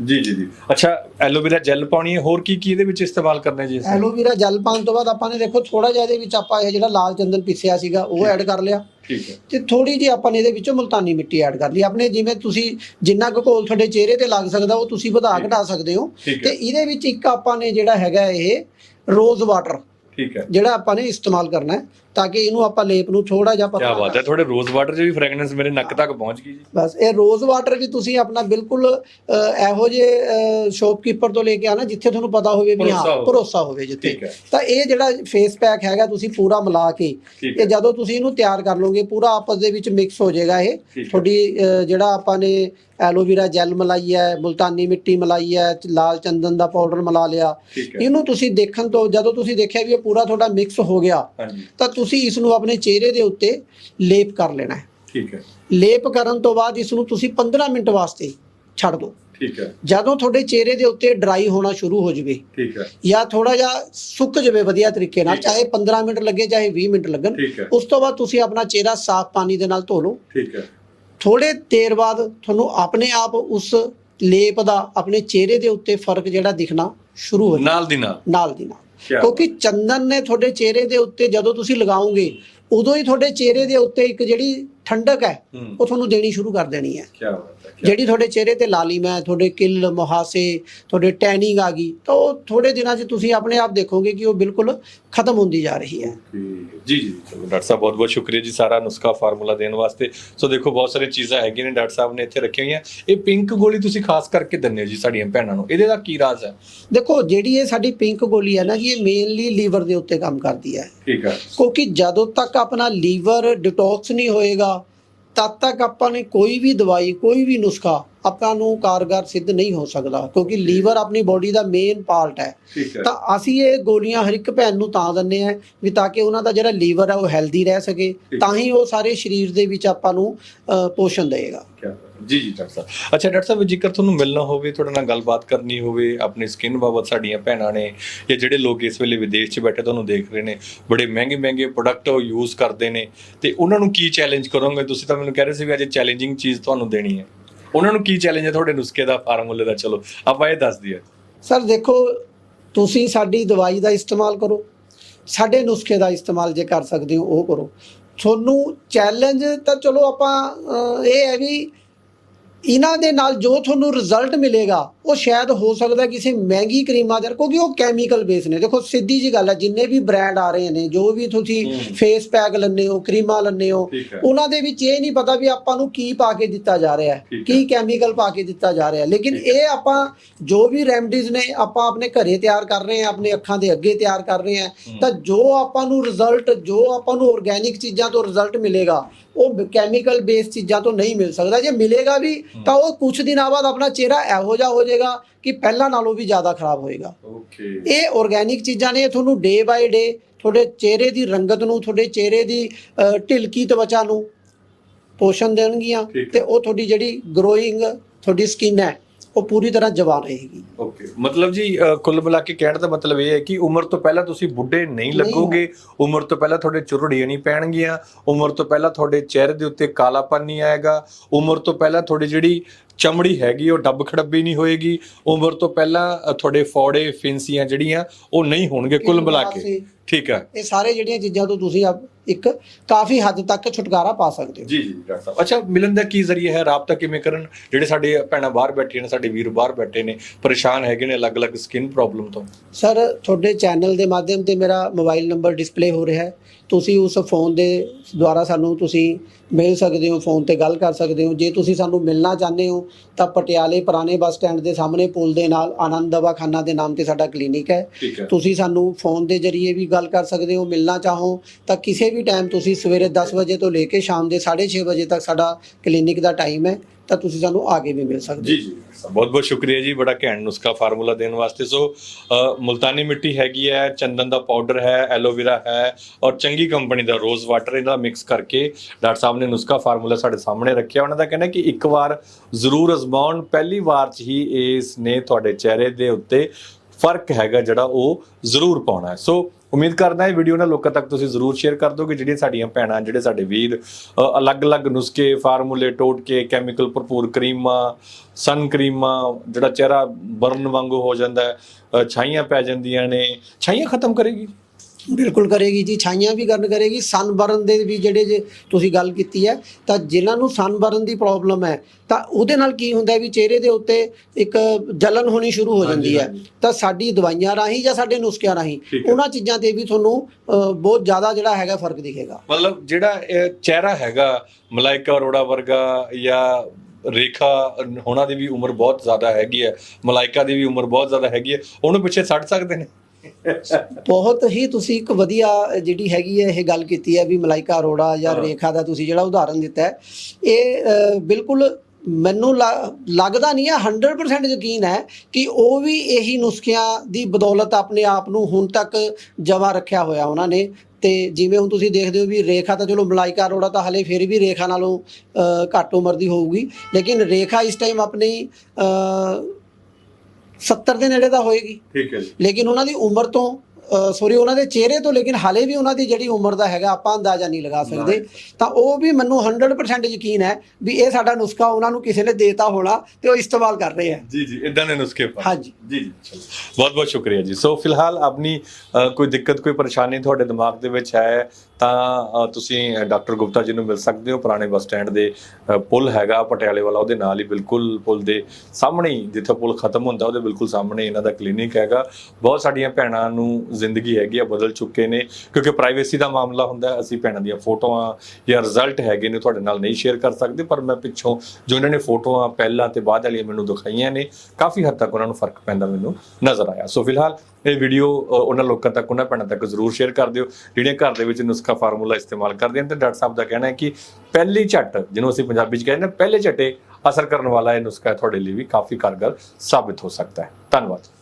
ਜੀ ਜੀ ਜੀ। ਅੱਛਾ ਐਲੋਵੇਰਾ ਜੈਲ ਪਾਉਣੀ ਹੈ। ਹੋਰ ਕੀ ਕੀ ਇਹਦੇ ਵਿੱਚ ਇਸਤੇਮਾਲ ਕਰਨਾ ਜੀ ਅਸੀਂ? ਐਲੋਵੀਰਾ ਜੈਲ ਪਾਉਣ ਤੋਂ ਬਾਅਦ ਆਪਾਂ ਨੇ ਦੇਖੋ ਥੋੜਾ ਜਿਹਾ ਇਹਦੇ ਵਿੱਚ ਆਪਾਂ ਇਹ ਜਿਹੜਾ ਲਾਲ ਚੰਦਨ ਪੀਸਿਆ ਸੀਗਾ ਉਹ ਐਡ ਕਰ ਲਿਆ। ਠੀਕ ਹੈ। ਤੇ ਥੋੜੀ ਜਿਹੀ ਆਪਾਂ ਨੇ ਇਹਦੇ ਵਿੱਚੋਂ ਮੁਲਤਾਨੀ ਮਿੱਟੀ ਐਡ ਕਰ ਲਈ। ਆਪਣੇ ਜਿਵੇਂ ਤੁਸੀਂ ਜਿੰਨਾ ਕੁ ਘੋਲ ਤੁਹਾਡੇ ਚਿਹਰੇ ਤੇ ਲੱਗ ਸਕਦਾ ਉਹ ਤੁਸੀਂ ਵਧਾ ਘਟਾ ਸਕਦੇ ਹੋ। ਤੇ ਇਹਦੇ ਵਿੱਚ ਇੱਕ ਆਪਾਂ ਨੇ ਜਿਹੜਾ ਹੈਗਾ ਇਹ ਰੋਜ਼ ਵਾਟਰ ਠੀਕ ਹੈ। ਜਿਹੜਾ ਆਪਾਂ ਨੇ ਇਸਤੇਮਾਲ ਕਰਨਾ ਹੈ ਤਾਂ ਕਿ ਇਹਨੂੰ ਆਪਾਂ ਲੇਪ ਨੂੰ ਥੋੜਾ ਜਿਹਾ ਕੀ ਪਤਲਾ ਬਾਤ ਹੈ ਤੁਹਾਡੇ ਰੋਜ਼ ਵਾਟਰ 'ਚ ਵੀ ਫ੍ਰੈਗਰੈਂਸ ਮੇਰੇ ਨੱਕ ਤੱਕ ਪਹੁੰਚ ਗਈ ਜੀ। ਬਸ ਇਹ ਰੋਜ਼ ਵਾਟਰ ਵੀ ਤੁਸੀਂ ਆਪਣਾ ਬਿਲਕੁਲ ਇਹੋ ਜਿਹੇ ਸ਼ੌਪਕੀਪਰ ਤੋਂ ਲੈ ਕੇ ਆਣਾ ਜਿੱਥੇ ਤੁਹਾਨੂੰ ਪਤਾ ਹੋਵੇ ਵੀ ਹਾਂ। ਭਰੋਸਾ ਹੋਵੇ। ਜਿੱਥੇ। ਤਾਂ ਇਹ ਜਿਹੜਾ ਫੇਸ ਪੈਕ ਹੈਗਾ ਤੁਸੀਂ ਪੂਰਾ ਮਿਲਾ ਕੇ ਇਹ ਜਦੋਂ ਤੁਸੀਂ ਇਹਨੂੰ ਤਿਆਰ ਕਰ ਲਓਗੇ ਪੂਰਾ ਆਪਸ ਦੇ ਵਿੱਚ ਮਿਕਸ ਹੋ ਜਾਏਗਾ ਇਹ। ਤੁਹਾਡੀ ਜਿਹੜਾ ਆਪਾਂ ਨੇ ਐਲੋਵੀਰਾ ਜੈਲ ਮਲਾਈ ਹੈ ਮੁਲਤਾਨੀ ਮਿੱਟੀ ਮਲਾਈ ਹੈ ਲਾਲ ਚੰਦਨ ਦਾ ਪਾਊਡਰ ਮਿਲਾ ਲਿਆ। ਇਹਨੂੰ ਤੁਸੀਂ ਦੇਖਣ ਤੋਂ ਜਦੋਂ ਤੁਸੀਂ ਦੇਖਿਆ ਵੀ ਇਹ ਪੂਰਾ ਤੁਹਾਡਾ ਮਿਕਸ ਹੋ ਗਿਆ ਤਾਂ ਤੁਸੀਂ ਇਸ ਨੂੰ ਆਪਣੇ ਚਿਹਰੇ ਦੇ ਉੱਤੇ ਲੇਪ ਕਰ ਲੈਣਾ ਹੈ। ਠੀਕ ਹੈ। ਲੇਪ ਕਰਨ ਤੋਂ ਬਾਅਦ ਇਸ ਨੂੰ ਤੁਸੀਂ 15 ਮਿੰਟ ਵਾਸਤੇ ਛੱਡ ਦਿਓ। ਠੀਕ ਹੈ। ਜਦੋਂ ਤੁਹਾਡੇ ਚਿਹਰੇ ਦੇ ਉੱਤੇ ਡਰਾਈ ਹੋਣਾ ਸ਼ੁਰੂ ਹੋ ਜਵੇ ਠੀਕ ਹੈ। ਜਾਂ ਥੋੜਾ ਜਿਹਾ ਸੁੱਕ ਜਵੇ ਵਧੀਆ ਤਰੀਕੇ ਨਾਲ। ਚਾਹੇ 15 ਮਿੰਟ ਲੱਗੇ ਚਾਹੇ 20 ਮਿੰਟ ਲੱਗਣ ਉਸ ਤੋਂ ਬਾਅਦ ਤੁਸੀਂ ਆਪਣਾ ਚਿਹਰਾ ਸਾਫ਼ ਪਾਣੀ ਦੇ ਨਾਲ ਧੋ ਲਓ। ਠੀਕ ਹੈ। ਥੋੜੇ ਦੇਰ ਬਾਅਦ ਤੁਹਾਨੂੰ ਆਪਣੇ ਆਪ ਉਸ ਲੇਪ ਦਾ ਆਪਣੇ ਚਿਹਰੇ ਦੇ ਉੱਤੇ ਫ਼ਰਕ ਜਿਹੜਾ ਦਿਖਣਾ ਸ਼ੁਰੂ ਹੋ ਜਾਏ ਨਾਲ ਦੀ ਨਾਲ। ਨਾਲ ਦੀ ਨਾਲ। ਕਿਉਂਕਿ ਚੰਦਨ ਨੇ ਤੁਹਾਡੇ ਚਿਹਰੇ ਦੇ ਉੱਤੇ ਜਦੋਂ ਤੁਸੀਂ ਲਗਾਓਗੇ ਉਦੋਂ ਹੀ ਤੁਹਾਡੇ ਚਿਹਰੇ ਦੇ ਉੱਤੇ ਇੱਕ ਜਿਹੜੀ ਠੰਡਕ ਹੈ ਉਹ ਤੁਹਾਨੂੰ ਦੇਣੀ ਸ਼ੁਰੂ ਕਰ ਦੇਣੀ ਹੈ। ਕੀ ਬਾਤ ਹੈ ਜਿਹੜੀ ਤੁਹਾਡੇ ਚਿਹਰੇ ਤੇ ਲਾਲਿਮ ਹੈ ਤੁਹਾਡੇ ਕਿੱਲ ਮੁਹਾਸੇ ਤੁਹਾਡੇ ਟੈਨਿੰਗ ਆ ਗਈ ਤਾਂ ਉਹ ਥੋੜੇ ਦਿਨਾਂ 'ਚ ਤੁਸੀਂ ਆਪਣੇ ਆਪ ਦੇਖੋਗੇ ਕਿ ਉਹ ਬਿਲਕੁਲ ਖਤਮ ਹੁੰਦੀ ਜਾ ਰਹੀ ਹੈ। ਜੀ ਜੀ ਚਲੋ ਡਾਕਟਰ ਸਾਹਿਬ ਬਹੁਤ ਬਹੁਤ ਸ਼ੁਕਰੀਆ ਜੀ ਸਾਰਾ ਨੁਸਖਾ ਫਾਰਮੂਲਾ ਦੇਣ ਵਾਸਤੇ। ਸੋ ਦੇਖੋ ਬਹੁਤ ਸਾਰੀਆਂ ਚੀਜ਼ਾਂ ਹੈਗੀਆਂ ਨੇ ਡਾਕਟਰ ਸਾਹਿਬ ਨੇ ਇੱਥੇ ਰੱਖੀਆਂ ਹੋਈਆਂ। ਇਹ ਪਿੰਕ ਗੋਲੀ ਤੁਸੀਂ ਖਾਸ ਕਰਕੇ ਦਿੰਦੇ ਹੋ ਜੀ ਸਾਡੀਆਂ ਭੈਣਾਂ ਨੂੰ। ਇਹਦੇ ਦਾ ਕੀ ਰਾਜ਼ ਹੈ? ਦੇਖੋ ਜਿਹੜੀ ਇਹ ਸਾਡੀ ਪਿੰਕ ਗੋਲੀ ਹੈ ਨਾ ਜੀ ਇਹ ਮੇਨਲੀ ਲੀਵਰ ਦੇ ਉੱਤੇ ਕੰਮ ਕਰਦੀ ਹੈ। ਠੀਕ ਹੈ। ਕਿਉਂਕਿ ਜਦੋਂ ਤੱਕ ਆਪਣਾ ਲੀਵਰ ਡਿਟੌਕਸ ਨਹੀਂ ਹੋਏਗਾ ਤਦ ਤੱਕ ਆਪਾਂ ਨੇ ਕੋਈ ਵੀ ਦਵਾਈ ਕੋਈ ਵੀ ਨੁਸਖਾ ਆਪਾਂ ਨੂੰ ਕਾਰਗਰ ਸਿੱਧ ਨਹੀਂ ਹੋ ਸਕਦਾ ਕਿਉਂਕਿ ਲੀਵਰ ਆਪਣੀ ਬੋਡੀ ਦਾ ਮੇਨ ਪਾਰਟ ਹੈ। ਤਾਂ ਅਸੀਂ ਇਹ ਗੋਲੀਆਂ ਹਰ ਇੱਕ ਭੈਣ ਨੂੰ ਤਾਂ ਦਿੰਨੇ ਆ ਵੀ ਤਾਂ ਕਿ ਉਹਨਾਂ ਦਾ ਜਿਹੜਾ ਲੀਵਰ ਹੈ ਉਹ ਹੈਲਦੀ ਰਹਿ ਸਕੇ ਤਾਂ ਹੀ ਉਹ ਸਾਰੇ ਸਰੀਰ ਦੇ ਵਿੱਚ ਆਪਾਂ ਨੂੰ ਪੋਸ਼ਣ ਹੈ। ਜੀ ਜੀ, ਡਾਕਟਰ ਸਾਹਿਬ। ਅੱਛਾ, ਡਾਕਟਰ ਸਾਹਿਬ, ਜੇਕਰ ਤੁਹਾਨੂੰ ਮਿਲਣਾ ਹੋਵੇ, ਤੁਹਾਡੇ ਨਾਲ ਗੱਲਬਾਤ ਕਰਨੀ ਹੋਵੇ, ਆਪਣੀ ਸਕਿਨ ਬਾਬਤ ਸਾਡੀਆਂ ਭੈਣਾਂ ਨੇ, ਜਾਂ ਜਿਹੜੇ ਲੋਕ ਇਸ ਵੇਲੇ ਵਿਦੇਸ਼ 'ਚ ਬੈਠੇ ਤੁਹਾਨੂੰ ਦੇਖ ਰਹੇ ਨੇ, ਬੜੇ ਮਹਿੰਗੇ ਮਹਿੰਗੇ ਪ੍ਰੋਡਕਟ ਉਹ ਯੂਜ਼ ਕਰਦੇ ਨੇ, ਤੇ ਉਹਨਾਂ ਨੂੰ ਕੀ ਚੈਲੰਜ ਕਰੋਗੇ? ਤੁਸੀਂ ਤਾਂ ਮੈਨੂੰ ਕਹਿ ਰਹੇ ਸੀ ਵੀ ਅੱਜ ਚੈਲੰਜਿੰਗ ਚੀਜ਼ ਤੁਹਾਨੂੰ ਦੇਣੀ ਹੈ। ਉਹਨਾਂ ਨੂੰ ਕੀ ਚੈਲੰਜ ਹੈ ਤੁਹਾਡੇ ਨੁਸਖੇ ਦਾ ਫਾਰਮੂਲੇ ਦਾ? ਚਲੋ, ਆਪਾਂ ਇਹ ਦੱਸ ਦਈਏ। ਸਰ ਦੇਖੋ, ਤੁਸੀਂ ਸਾਡੀ ਦਵਾਈ ਦਾ ਇਸਤੇਮਾਲ ਕਰੋ। ਸਾਡੇ ਨੁਸਖੇ ਦਾ ਇਸਤੇਮਾਲ ਜੇ ਕਰ ਸਕਦੇ ਹੋ, ਉਹ ਕਰੋ। ਤੁਹਾਨੂੰ ਚੈਲੰਜ ਤਾਂ ਚਲੋ ਆਪਾਂ ਇਹ ਹੈ ਵੀ ਇਹਨਾਂ ਦੇ ਨਾਲ ਜੋ ਤੁਹਾਨੂੰ ਰਿਜ਼ਲਟ ਮਿਲੇਗਾ ਉਹ ਸ਼ਾਇਦ ਹੋ ਸਕਦਾ ਕਿਸੇ ਮਹਿੰਗੀ ਕਰੀਮਾਂ ਦੇ ਕਿਉਂਕਿ ਉਹ ਕੈਮੀਕਲ ਬੇਸ ਨੇ ਦੇਖੋ ਸਿੱਧੀ ਜੀ ਗੱਲ ਹੈ ਜਿੰਨੇ ਵੀ ਬ੍ਰਾਂਡ ਆ ਰਹੇ ਨੇ ਜੋ ਵੀ ਤੁਸੀਂ। ਫੇਸ ਪੈਕ ਲੰਨੇ ਹੋ ਕਰੀਮਾਂ ਲੰਨੇ ਹੋ ਉਹਨਾਂ ਦੇ ਵਿੱਚ ਇਹ ਨਹੀਂ ਪਤਾ ਵੀ ਆਪਾਂ ਨੂੰ ਕੀ ਪਾ ਕੇ ਦਿੱਤਾ ਜਾ ਰਿਹਾ ਹੈ। ਕੀ ਕੈਮੀਕਲ ਪਾ ਕੇ ਦਿੱਤਾ ਜਾ ਰਿਹਾ ਹੈ ਲੇਕਿਨ। ਇਹ ਆਪਾਂ ਜੋ ਵੀ ਰੈਮਡੀਜ਼ ਨੇ ਆਪਾਂ ਆਪਣੇ ਘਰੇ ਤਿਆਰ ਕਰ ਰਹੇ ਹਾਂ ਆਪਣੇ ਅੱਖਾਂ ਦੇ ਅੱਗੇ ਤਿਆਰ ਕਰ ਰਹੇ ਹੂੰ। ਤਾਂ ਜੋ ਆਪਾਂ ਨੂੰ ਰਿਜ਼ਲਟ ਜੋ ਆਪਾਂ ਨੂੰ ਆਰਗੈਨਿਕ ਚੀਜ਼ਾਂ ਤੋਂ ਰਿਜ਼ਲਟ ਮਿਲੇਗਾ ਉਹ ਕੈਮੀਕਲ ਬੇਸ ਚੀਜ਼ਾਂ ਤੋਂ ਨਹੀਂ ਮਿਲ ਸਕਦਾ। ਜੇ ਮਿਲੇਗਾ ਵੀ ਤਾਂ ਉਹ ਕੁਝ ਦਿਨਾਂ ਬਾਅਦ ਆਪਣਾ ਚਿਹਰਾ ਇਹੋ ਜਿਹਾ ਹੋ ਜਾਏਗਾ ਕਿ ਪਹਿਲਾਂ ਨਾਲੋਂ ਵੀ ਜ਼ਿਆਦਾ ਖਰਾਬ ਹੋਏਗਾ। ਓਕੇ ਇਹ ਆਰਗੈਨਿਕ ਚੀਜ਼ਾਂ ਨੇ ਤੁਹਾਨੂੰ ਡੇ ਬਾਈ ਡੇ ਤੁਹਾਡੇ ਚਿਹਰੇ ਦੀ ਰੰਗਤ ਨੂੰ ਤੁਹਾਡੇ ਚਿਹਰੇ ਦੀ ਢਿਲਕੀ ਤਵਚਾ ਨੂੰ ਪੋਸ਼ਣ ਦੇਣਗੀਆਂ। ਤੇ ਉਹ ਤੁਹਾਡੀ ਜਿਹੜੀ ਗਰੋਇੰਗ ਤੁਹਾਡੀ ਸਕਿਨ ਹੈ ਉਹ ਪੂਰੀ ਤਰ੍ਹਾਂ ਜਵਾਨ ਰਹੇਗੀ। ਓਕੇ ਮਤਲਬ ਜੀ ਅ, ਕੁੱਲ ਮਿਲਾ ਕੇ ਕਹਿਣ ਦਾ ਮਤਲਬ ਇਹ ਹੈ ਕਿ ਉਮਰ ਤੋਂ ਪਹਿਲਾਂ ਤੁਸੀਂ ਬੁੱਢੇ ਨਹੀਂ ਲੱਗੋਗੇ ਉਮਰ ਤੋਂ ਪਹਿਲਾਂ ਤੁਹਾਡੇ ਚੁਰੜੀਆਂ ਨਹੀਂ ਪੈਣਗੀਆਂ ਉਮਰ ਤੋਂ ਪਹਿਲਾਂ ਤੁਹਾਡੇ ਚਿਹਰੇ ਦੇ ਉੱਤੇ ਕਾਲਾਪਨ ਨਹੀਂ ਆਏਗਾ ਉਮਰ ਤੋਂ ਪਹਿਲਾਂ ਤੁਹਾਡੀ ਜਿਹੜੀ ਚਮੜੀ ਹੈਗੀ ਉਹ ਡੱਬ ਖੜੱਬੀ ਨਹੀਂ ਹੋਏਗੀ ਉਮਰ ਤੋਂ ਪਹਿਲਾਂ ਅ, ਤੁਹਾਡੇ ਫੋੜੇ ਫਿੰਸੀਆਂ ਜਿਹੜੀਆਂ ਉਹ ਨਹੀਂ ਹੋਣਗੇ ਕੁੱਲ ਮਿਲਾ ਕੇ। ਠੀਕ ਹੈ। ਇਹ ਸਾਰੇ ਜਿਹੜੀਆਂ ਚੀਜ਼ਾਂ ਤੋਂ ਤੁਸੀਂ ਆਪ ਇੱਕ ਕਾਫੀ ਹੱਦ ਤੱਕ ਛੁਟਕਾਰਾ ਪਾ ਸਕਦੇ ਹੋ। ਜੀ ਜੀ ਡਾਕਟਰ ਸਾਹਿਬ। ਅੱਛਾ ਮਿਲਣ ਦਾ ਕੀ ਜ਼ਰੀਆ ਹੈ? ਰਾਬਤਾ ਕਿਵੇਂ ਕਰਨ? ਜਿਹੜੇ ਸਾਡੇ ਭੈਣਾਂ ਬਾਹਰ ਬੈਠੇ ਨੇ ਸਾਡੇ ਵੀਰ ਬਾਹਰ ਬੈਠੇ ਨੇ ਪਰੇਸ਼ਾਨ ਹੈਗੇ ਨੇ ਅਲੱਗ-ਅਲੱਗ ਸਕਿਨ ਪ੍ਰੋਬਲਮ ਤੋਂ। ਸਰ ਤੁਹਾਡੇ ਚੈਨਲ ਦੇ ਮਾਧਿਅਮ ਤੇ ਮੇਰਾ ਮੋਬਾਈਲ ਨੰਬਰ ਡਿਸਪਲੇ ਹੋ ਰਿਹਾ ਹੈ। ਤੁਸੀਂ ਉਸ ਫੋਨ ਦੇ ਦੁਆਰਾ ਸਾਨੂੰ ਤੁਸੀਂ ਮਿਲ ਸਕਦੇ ਹੋ ਫੋਨ ਤੇ ਗੱਲ ਕਰ ਸਕਦੇ ਹੋ। ਜੇ ਤੁਸੀਂ ਸਾਨੂੰ ਮਿਲਣਾ ਚਾਹੁੰਦੇ ਹੋ ਤਾਂ ਪਟਿਆਲੇ ਪੁਰਾਣੇ ਬੱਸ ਸਟੈਂਡ ਦੇ ਸਾਹਮਣੇ ਪੁਲ ਦੇ ਨਾਲ ਆਨੰਦ ਦਵਾਖਾਨਾ ਦੇ ਨਾਮ ਤੇ ਸਾਡਾ ਕਲੀਨਿਕ ਹੈ। ਹੈ। ਤੁਸੀਂ ਸਾਨੂੰ ਫੋਨ ਦੇ ਜਰੀਏ ਵੀ ਗੱਲ ਕਰ ਸਕਦੇ ਹੋ ਮਿਲਣਾ ਚਾਹੋ ਤਾਂ ਕਿਸੇ ਵੀ ਟਾਈਮ ਤੁਸੀਂ ਸਵੇਰੇ 10 ਵਜੇ ਤੋਂ ਲੈ ਕੇ ਸ਼ਾਮ ਦੇ 6:30 ਵਜੇ ਤੱਕ ਸਾਡਾ ਕਲੀਨਿਕ ਦਾ ਟਾਈਮ ਹੈ ਤਾਂ ਤੁਸੀਂ ਸਾਨੂੰ ਆ ਕੇ ਵੀ ਮਿਲ ਸਕਦੇ ਜੀ ਜੀ। ਬਹੁਤ ਬਹੁਤ ਸ਼ੁਕਰੀਆ ਜੀ, ਬੜਾ ਘੈਂਟ ਨੁਸਖਾ ਫਾਰਮੂਲਾ ਦੇਣ ਵਾਸਤੇ। ਸੋ ਮੁਲਤਾਨੀ ਮਿੱਟੀ ਹੈਗੀ ਹੈ, ਚੰਦਨ ਦਾ ਪਾਊਡਰ ਹੈ ਐਲੋਵੇਰਾ ਹੈ ਔਰ ਚੰਗੀ ਕੰਪਨੀ ਦਾ ਰੋਜ਼ ਵਾਟਰ ਇਹਦਾ ਮਿਕਸ ਕਰਕੇ ਡਾਕਟਰ ਸਾਹਿਬ ਨੇ ਨੁਸਖਾ ਫਾਰਮੂਲਾ ਸਾਡੇ ਸਾਹਮਣੇ ਰੱਖਿਆ। ਉਹਨਾਂ ਦਾ ਕਹਿਣਾ ਕਿ ਇੱਕ ਵਾਰ ਜ਼ਰੂਰ ਅਜ਼ਮਾਉਣ। ਪਹਿਲੀ ਵਾਰ 'ਚ ਹੀ ਇਸ ਨੇ ਤੁਹਾਡੇ ਚਿਹਰੇ ਦੇ ਉੱਤੇ ਫ਼ਰਕ ਹੈਗਾ ਜਿਹੜਾ ਉਹ ਜ਼ਰੂਰ ਪਾਉਣਾ ਸੋ ਉਮੀਦ ਕਰਦਾ ਇਹ ਵੀਡੀਓ ਨਾ ਲੋਕਾਂ ਤੱਕ ਤੁਸੀਂ ਜ਼ਰੂਰ ਸ਼ੇਅਰ ਕਰ ਦੋਗੇ, ਜਿਹੜੀਆਂ ਸਾਡੀਆਂ ਭੈਣਾਂ, ਜਿਹੜੇ ਸਾਡੇ ਵੀਰ ਅਲੱਗ-ਅਲੱਗ ਨੁਸਖੇ, ਫਾਰਮੂਲੇ ਟੋਟਕੇ ਕੈਮੀਕਲ ਭਰਪੂਰ ਕਰੀਮਾਂ ਸਨ ਕਰੀਮਾਂ ਜਿਹੜਾ ਚਿਹਰਾ ਬਰਨ ਵਾਂਗੂ ਹੋ ਜਾਂਦਾ ਹੈ ਛਾਈਆਂ ਪੈ ਜਾਂਦੀਆਂ ਨੇ। ਛਾਈਆਂ ਖਤਮ ਕਰੇਗੀ। ਬਿਲਕੁਲ ਕਰੇਗੀ ਜੀ ਛਾਈਆਂ ਵੀ ਕਰਨ ਕਰੇਗੀ ਸਨਬਰਨ ਦੇ ਵੀ ਜਿਹੜੇ ਜੇ ਤੁਸੀਂ ਗੱਲ ਕੀਤੀ ਹੈ ਤਾਂ ਜਿਨ੍ਹਾਂ ਨੂੰ ਸਨਬਰਨ ਦੀ ਪ੍ਰੋਬਲਮ ਹੈ ਤਾਂ ਉਹਦੇ ਨਾਲ ਕੀ ਹੁੰਦਾ ਹੈ ਵੀ ਚਿਹਰੇ ਦੇ ਉੱਤੇ ਇੱਕ ਜਲਨ ਹੋਣੀ ਸ਼ੁਰੂ ਹੋ ਜਾਂਦੀ ਹੈ। ਤਾਂ ਸਾਡੀ ਦਵਾਈਆਂ ਰਾਹੀਂ ਜਾਂ ਸਾਡੇ ਨੁਸਖਿਆਂ ਰਾਹੀਂ। ਉਹਨਾਂ ਚੀਜ਼ਾਂ ਤੇ ਵੀ ਤੁਹਾਨੂੰ ਅ, ਬਹੁਤ ਜ਼ਿਆਦਾ ਜਿਹੜਾ ਹੈਗਾ ਫ਼ਰਕ ਦਿਖੇਗਾ ਮਤਲਬ ਜਿਹੜਾ ਇਹ ਚਿਹਰਾ ਹੈਗਾ ਮਲਾਈਕਾ ਅਰੋੜਾ ਵਰਗਾ ਜਾਂ ਰੇਖਾ ਉਹਨਾਂ ਦੀ ਵੀ ਉਮਰ ਬਹੁਤ ਜ਼ਿਆਦਾ ਹੈਗੀ ਹੈ ਮਲਾਈਕਾ ਦੀ ਵੀ ਉਮਰ ਬਹੁਤ ਜ਼ਿਆਦਾ ਹੈਗੀ ਹੈ ਉਹਨੂੰ ਪਿੱਛੇ ਛੱਡ ਸਕਦੇ ਨੇ ਬਹੁਤ ਹੀ ਤੁਸੀਂ ਇੱਕ ਵਧੀਆ ਜਿਹੜੀ ਹੈਗੀ ਹੈ ਇਹ ਗੱਲ ਕੀਤੀ ਹੈ ਵੀ ਮਲਾਈਕਾ ਅਰੋੜਾ ਜਾਂ। ਰੇਖਾ ਦਾ ਤੁਸੀਂ ਜਿਹੜਾ ਉਦਾਹਰਨ ਦਿੱਤਾ ਹੈ ਇਹ ਬਿਲਕੁਲ ਮੈਨੂੰ ਲੱਗਦਾ ਨਹੀਂ ਹੈ 100% ਯਕੀਨ ਹੈ ਕਿ ਉਹ ਵੀ ਇਹੀ ਨੁਸਖਿਆਂ ਦੀ ਬਦੌਲਤ ਆਪਣੇ ਆਪ ਨੂੰ ਹੁਣ ਤੱਕ ਜਮਾ ਰੱਖਿਆ ਹੋਇਆ ਉਹਨਾਂ ਨੇ ਤੇ ਜਿਵੇਂ ਹੁਣ ਤੁਸੀਂ ਦੇਖਦੇ ਹੋ ਵੀ ਰੇਖਾ ਤਾਂ ਚਲੋ ਮਲਾਈਕਾ ਅਰੋੜਾ ਤਾਂ ਹਲੇ ਫਿਰ ਵੀ ਰੇਖਾ ਨਾਲੋਂ ਘੱਟ ਉਮਰ ਦੀ ਹੋਊਗੀ ਲੇਕਿਨ ਰੇਖਾ ਇਸ ਟਾਈਮ ਆਪਣੀ 70 ਦੇ ਨੇੜੇ ਤਾਂ ਹੋਏਗੀ। ਠੀਕ ਹੈ ਜੀ। ਲੇਕਿਨ ਉਹਨਾਂ ਦੀ ਉਮਰ ਤੋਂ ਸੌਰੀ ਉਹਨਾਂ ਦੇ ਚਿਹਰੇ ਤੋਂ ਲੇਕਿਨ ਹਾਲੇ ਵੀ ਉਹਨਾਂ ਦੀ ਜਿਹੜੀ ਉਮਰ ਦਾ ਹੈਗਾ ਆਪਾਂ ਅੰਦਾਜ਼ਾ ਨਹੀਂ ਲਗਾ ਸਕਦੇ। ਤਾਂ ਉਹ ਵੀ ਮੈਨੂੰ 100% ਯਕੀਨ ਹੈ ਵੀ ਇਹ ਸਾਡਾ ਨੁਸਖਾ ਉਹਨਾਂ ਨੂੰ ਕਿਸੇ ਨੇ ਦੇਤਾ ਹੋਣਾ ਤੇ ਉਹ ਇਸਤੇਮਾਲ ਕਰ ਰਹੇ ਹੈ। ਜੀ ਜੀ ਇਦਾਂ ਦੇ ਨੁਸਖੇ ਪਰ ਹਾਂਜੀ। ਜੀ ਜੀ ਚਲੋ। ਬਹੁਤ ਬਹੁਤ ਸ਼ੁਕਰੀਆ ਜੀ। ਸੋ ਫਿਲਹਾਲ ਆਪਣੀ ਕੋਈ ਦਿੱਕਤ ਕੋਈ ਪਰੇਸ਼ਾਨੀ ਤੁਹਾਡੇ ਦਿਮਾਗ ਦੇ ਵਿੱਚ ਹੈ ਤਾਂ ਤੁਸੀਂ ਡਾਕਟਰ ਗੁਪਤਾ ਜੀ ਨੂੰ ਮਿਲ ਸਕਦੇ ਹੋ। ਪੁਰਾਣੇ ਬੱਸ ਸਟੈਂਡ ਦੇ ਪੁਲ ਹੈਗਾ ਪਟਿਆਲੇ ਵਾਲਾ ਉਹਦੇ ਨਾਲ ਹੀ ਬਿਲਕੁਲ ਪੁਲ ਦੇ ਸਾਹਮਣੇ ਜਿੱਥੇ ਪੁਲ ਖਤਮ ਹੁੰਦਾ ਉਹਦੇ ਬਿਲਕੁਲ ਸਾਹਮਣੇ ਇਹਨਾਂ ਦਾ ਕਲੀਨਿਕ ਹੈਗਾ। ਬਹੁਤ ਸਾਡੀਆਂ ਭੈਣਾਂ ਨੂੰ ਜ਼ਿੰਦਗੀ ਹੈਗੀ ਆ, ਬਦਲ ਚੁੱਕੇ ਨੇ। ਕਿਉਂਕਿ ਪ੍ਰਾਈਵੇਸੀ ਦਾ ਮਾਮਲਾ ਹੁੰਦਾ ਅਸੀਂ ਭੈਣਾਂ ਦੀਆਂ ਫੋਟੋਆਂ ਜਾਂ ਰਿਜ਼ਲਟ ਹੈਗੇ ਨੇ, ਤੁਹਾਡੇ ਨਾਲ ਨਹੀਂ ਸ਼ੇਅਰ ਕਰ ਸਕਦੇ, ਪਰ ਮੈਂ ਪਿੱਛੋਂ ਜੋ ਇਹਨਾਂ ਨੇ ਫੋਟੋਆਂ ਪਹਿਲਾਂ ਤੇ ਬਾਅਦ ਵਾਲੀਆਂ ਮੈਨੂੰ ਦਿਖਾਈਆਂ ਨੇ, ਕਾਫੀ ਹੱਦ ਤੱਕ ਉਹਨਾਂ ਨੂੰ ਫ਼ਰਕ ਪੈਂਦਾ ਮੈਨੂੰ ਨਜ਼ਰ ਆਇਆ। ਸੋ ਫਿਲਹਾਲ ਇਹ ਵੀਡੀਓ ਉਹਨਾਂ ਲੋਕਾਂ ਤੱਕ, ਉਹਨਾਂ ਭੈਣਾਂ ਤੱਕ ਜ਼ਰੂਰ ਸ਼ੇਅਰ ਕਰ ਦਿਓ। ਜਿਹੜੀਆਂ ਘਰ ਦੇ ਵਿੱਚ ਨੁਸਖਾ ਫਾਰਮੂਲਾ ਇਸਤੇਮਾਲ ਕਰਦੇ ਹਨ, ਤੇ ਡਾਕਟਰ ਸਾਹਿਬ ਦਾ ਕਹਿਣਾ ਹੈ ਕਿ ਪਹਿਲੀ ਝੱਟ, ਜਿਹਨੂੰ ਅਸੀਂ ਪੰਜਾਬੀ ਚ ਕਹਿੰਦੇ ਨੇ ਪਹਿਲੇ ਝੱਟੇ ਅਸਰ ਕਰਨ ਵਾਲਾ ਇਹ ਨੁਸਖਾ ਤੁਹਾਡੇ ਲਈ ਵੀ ਕਾਫੀ ਕਾਰਗਰ ਸਾਬਿਤ ਹੋ ਸਕਦਾ ਹੈ। ਧੰਨਵਾਦ।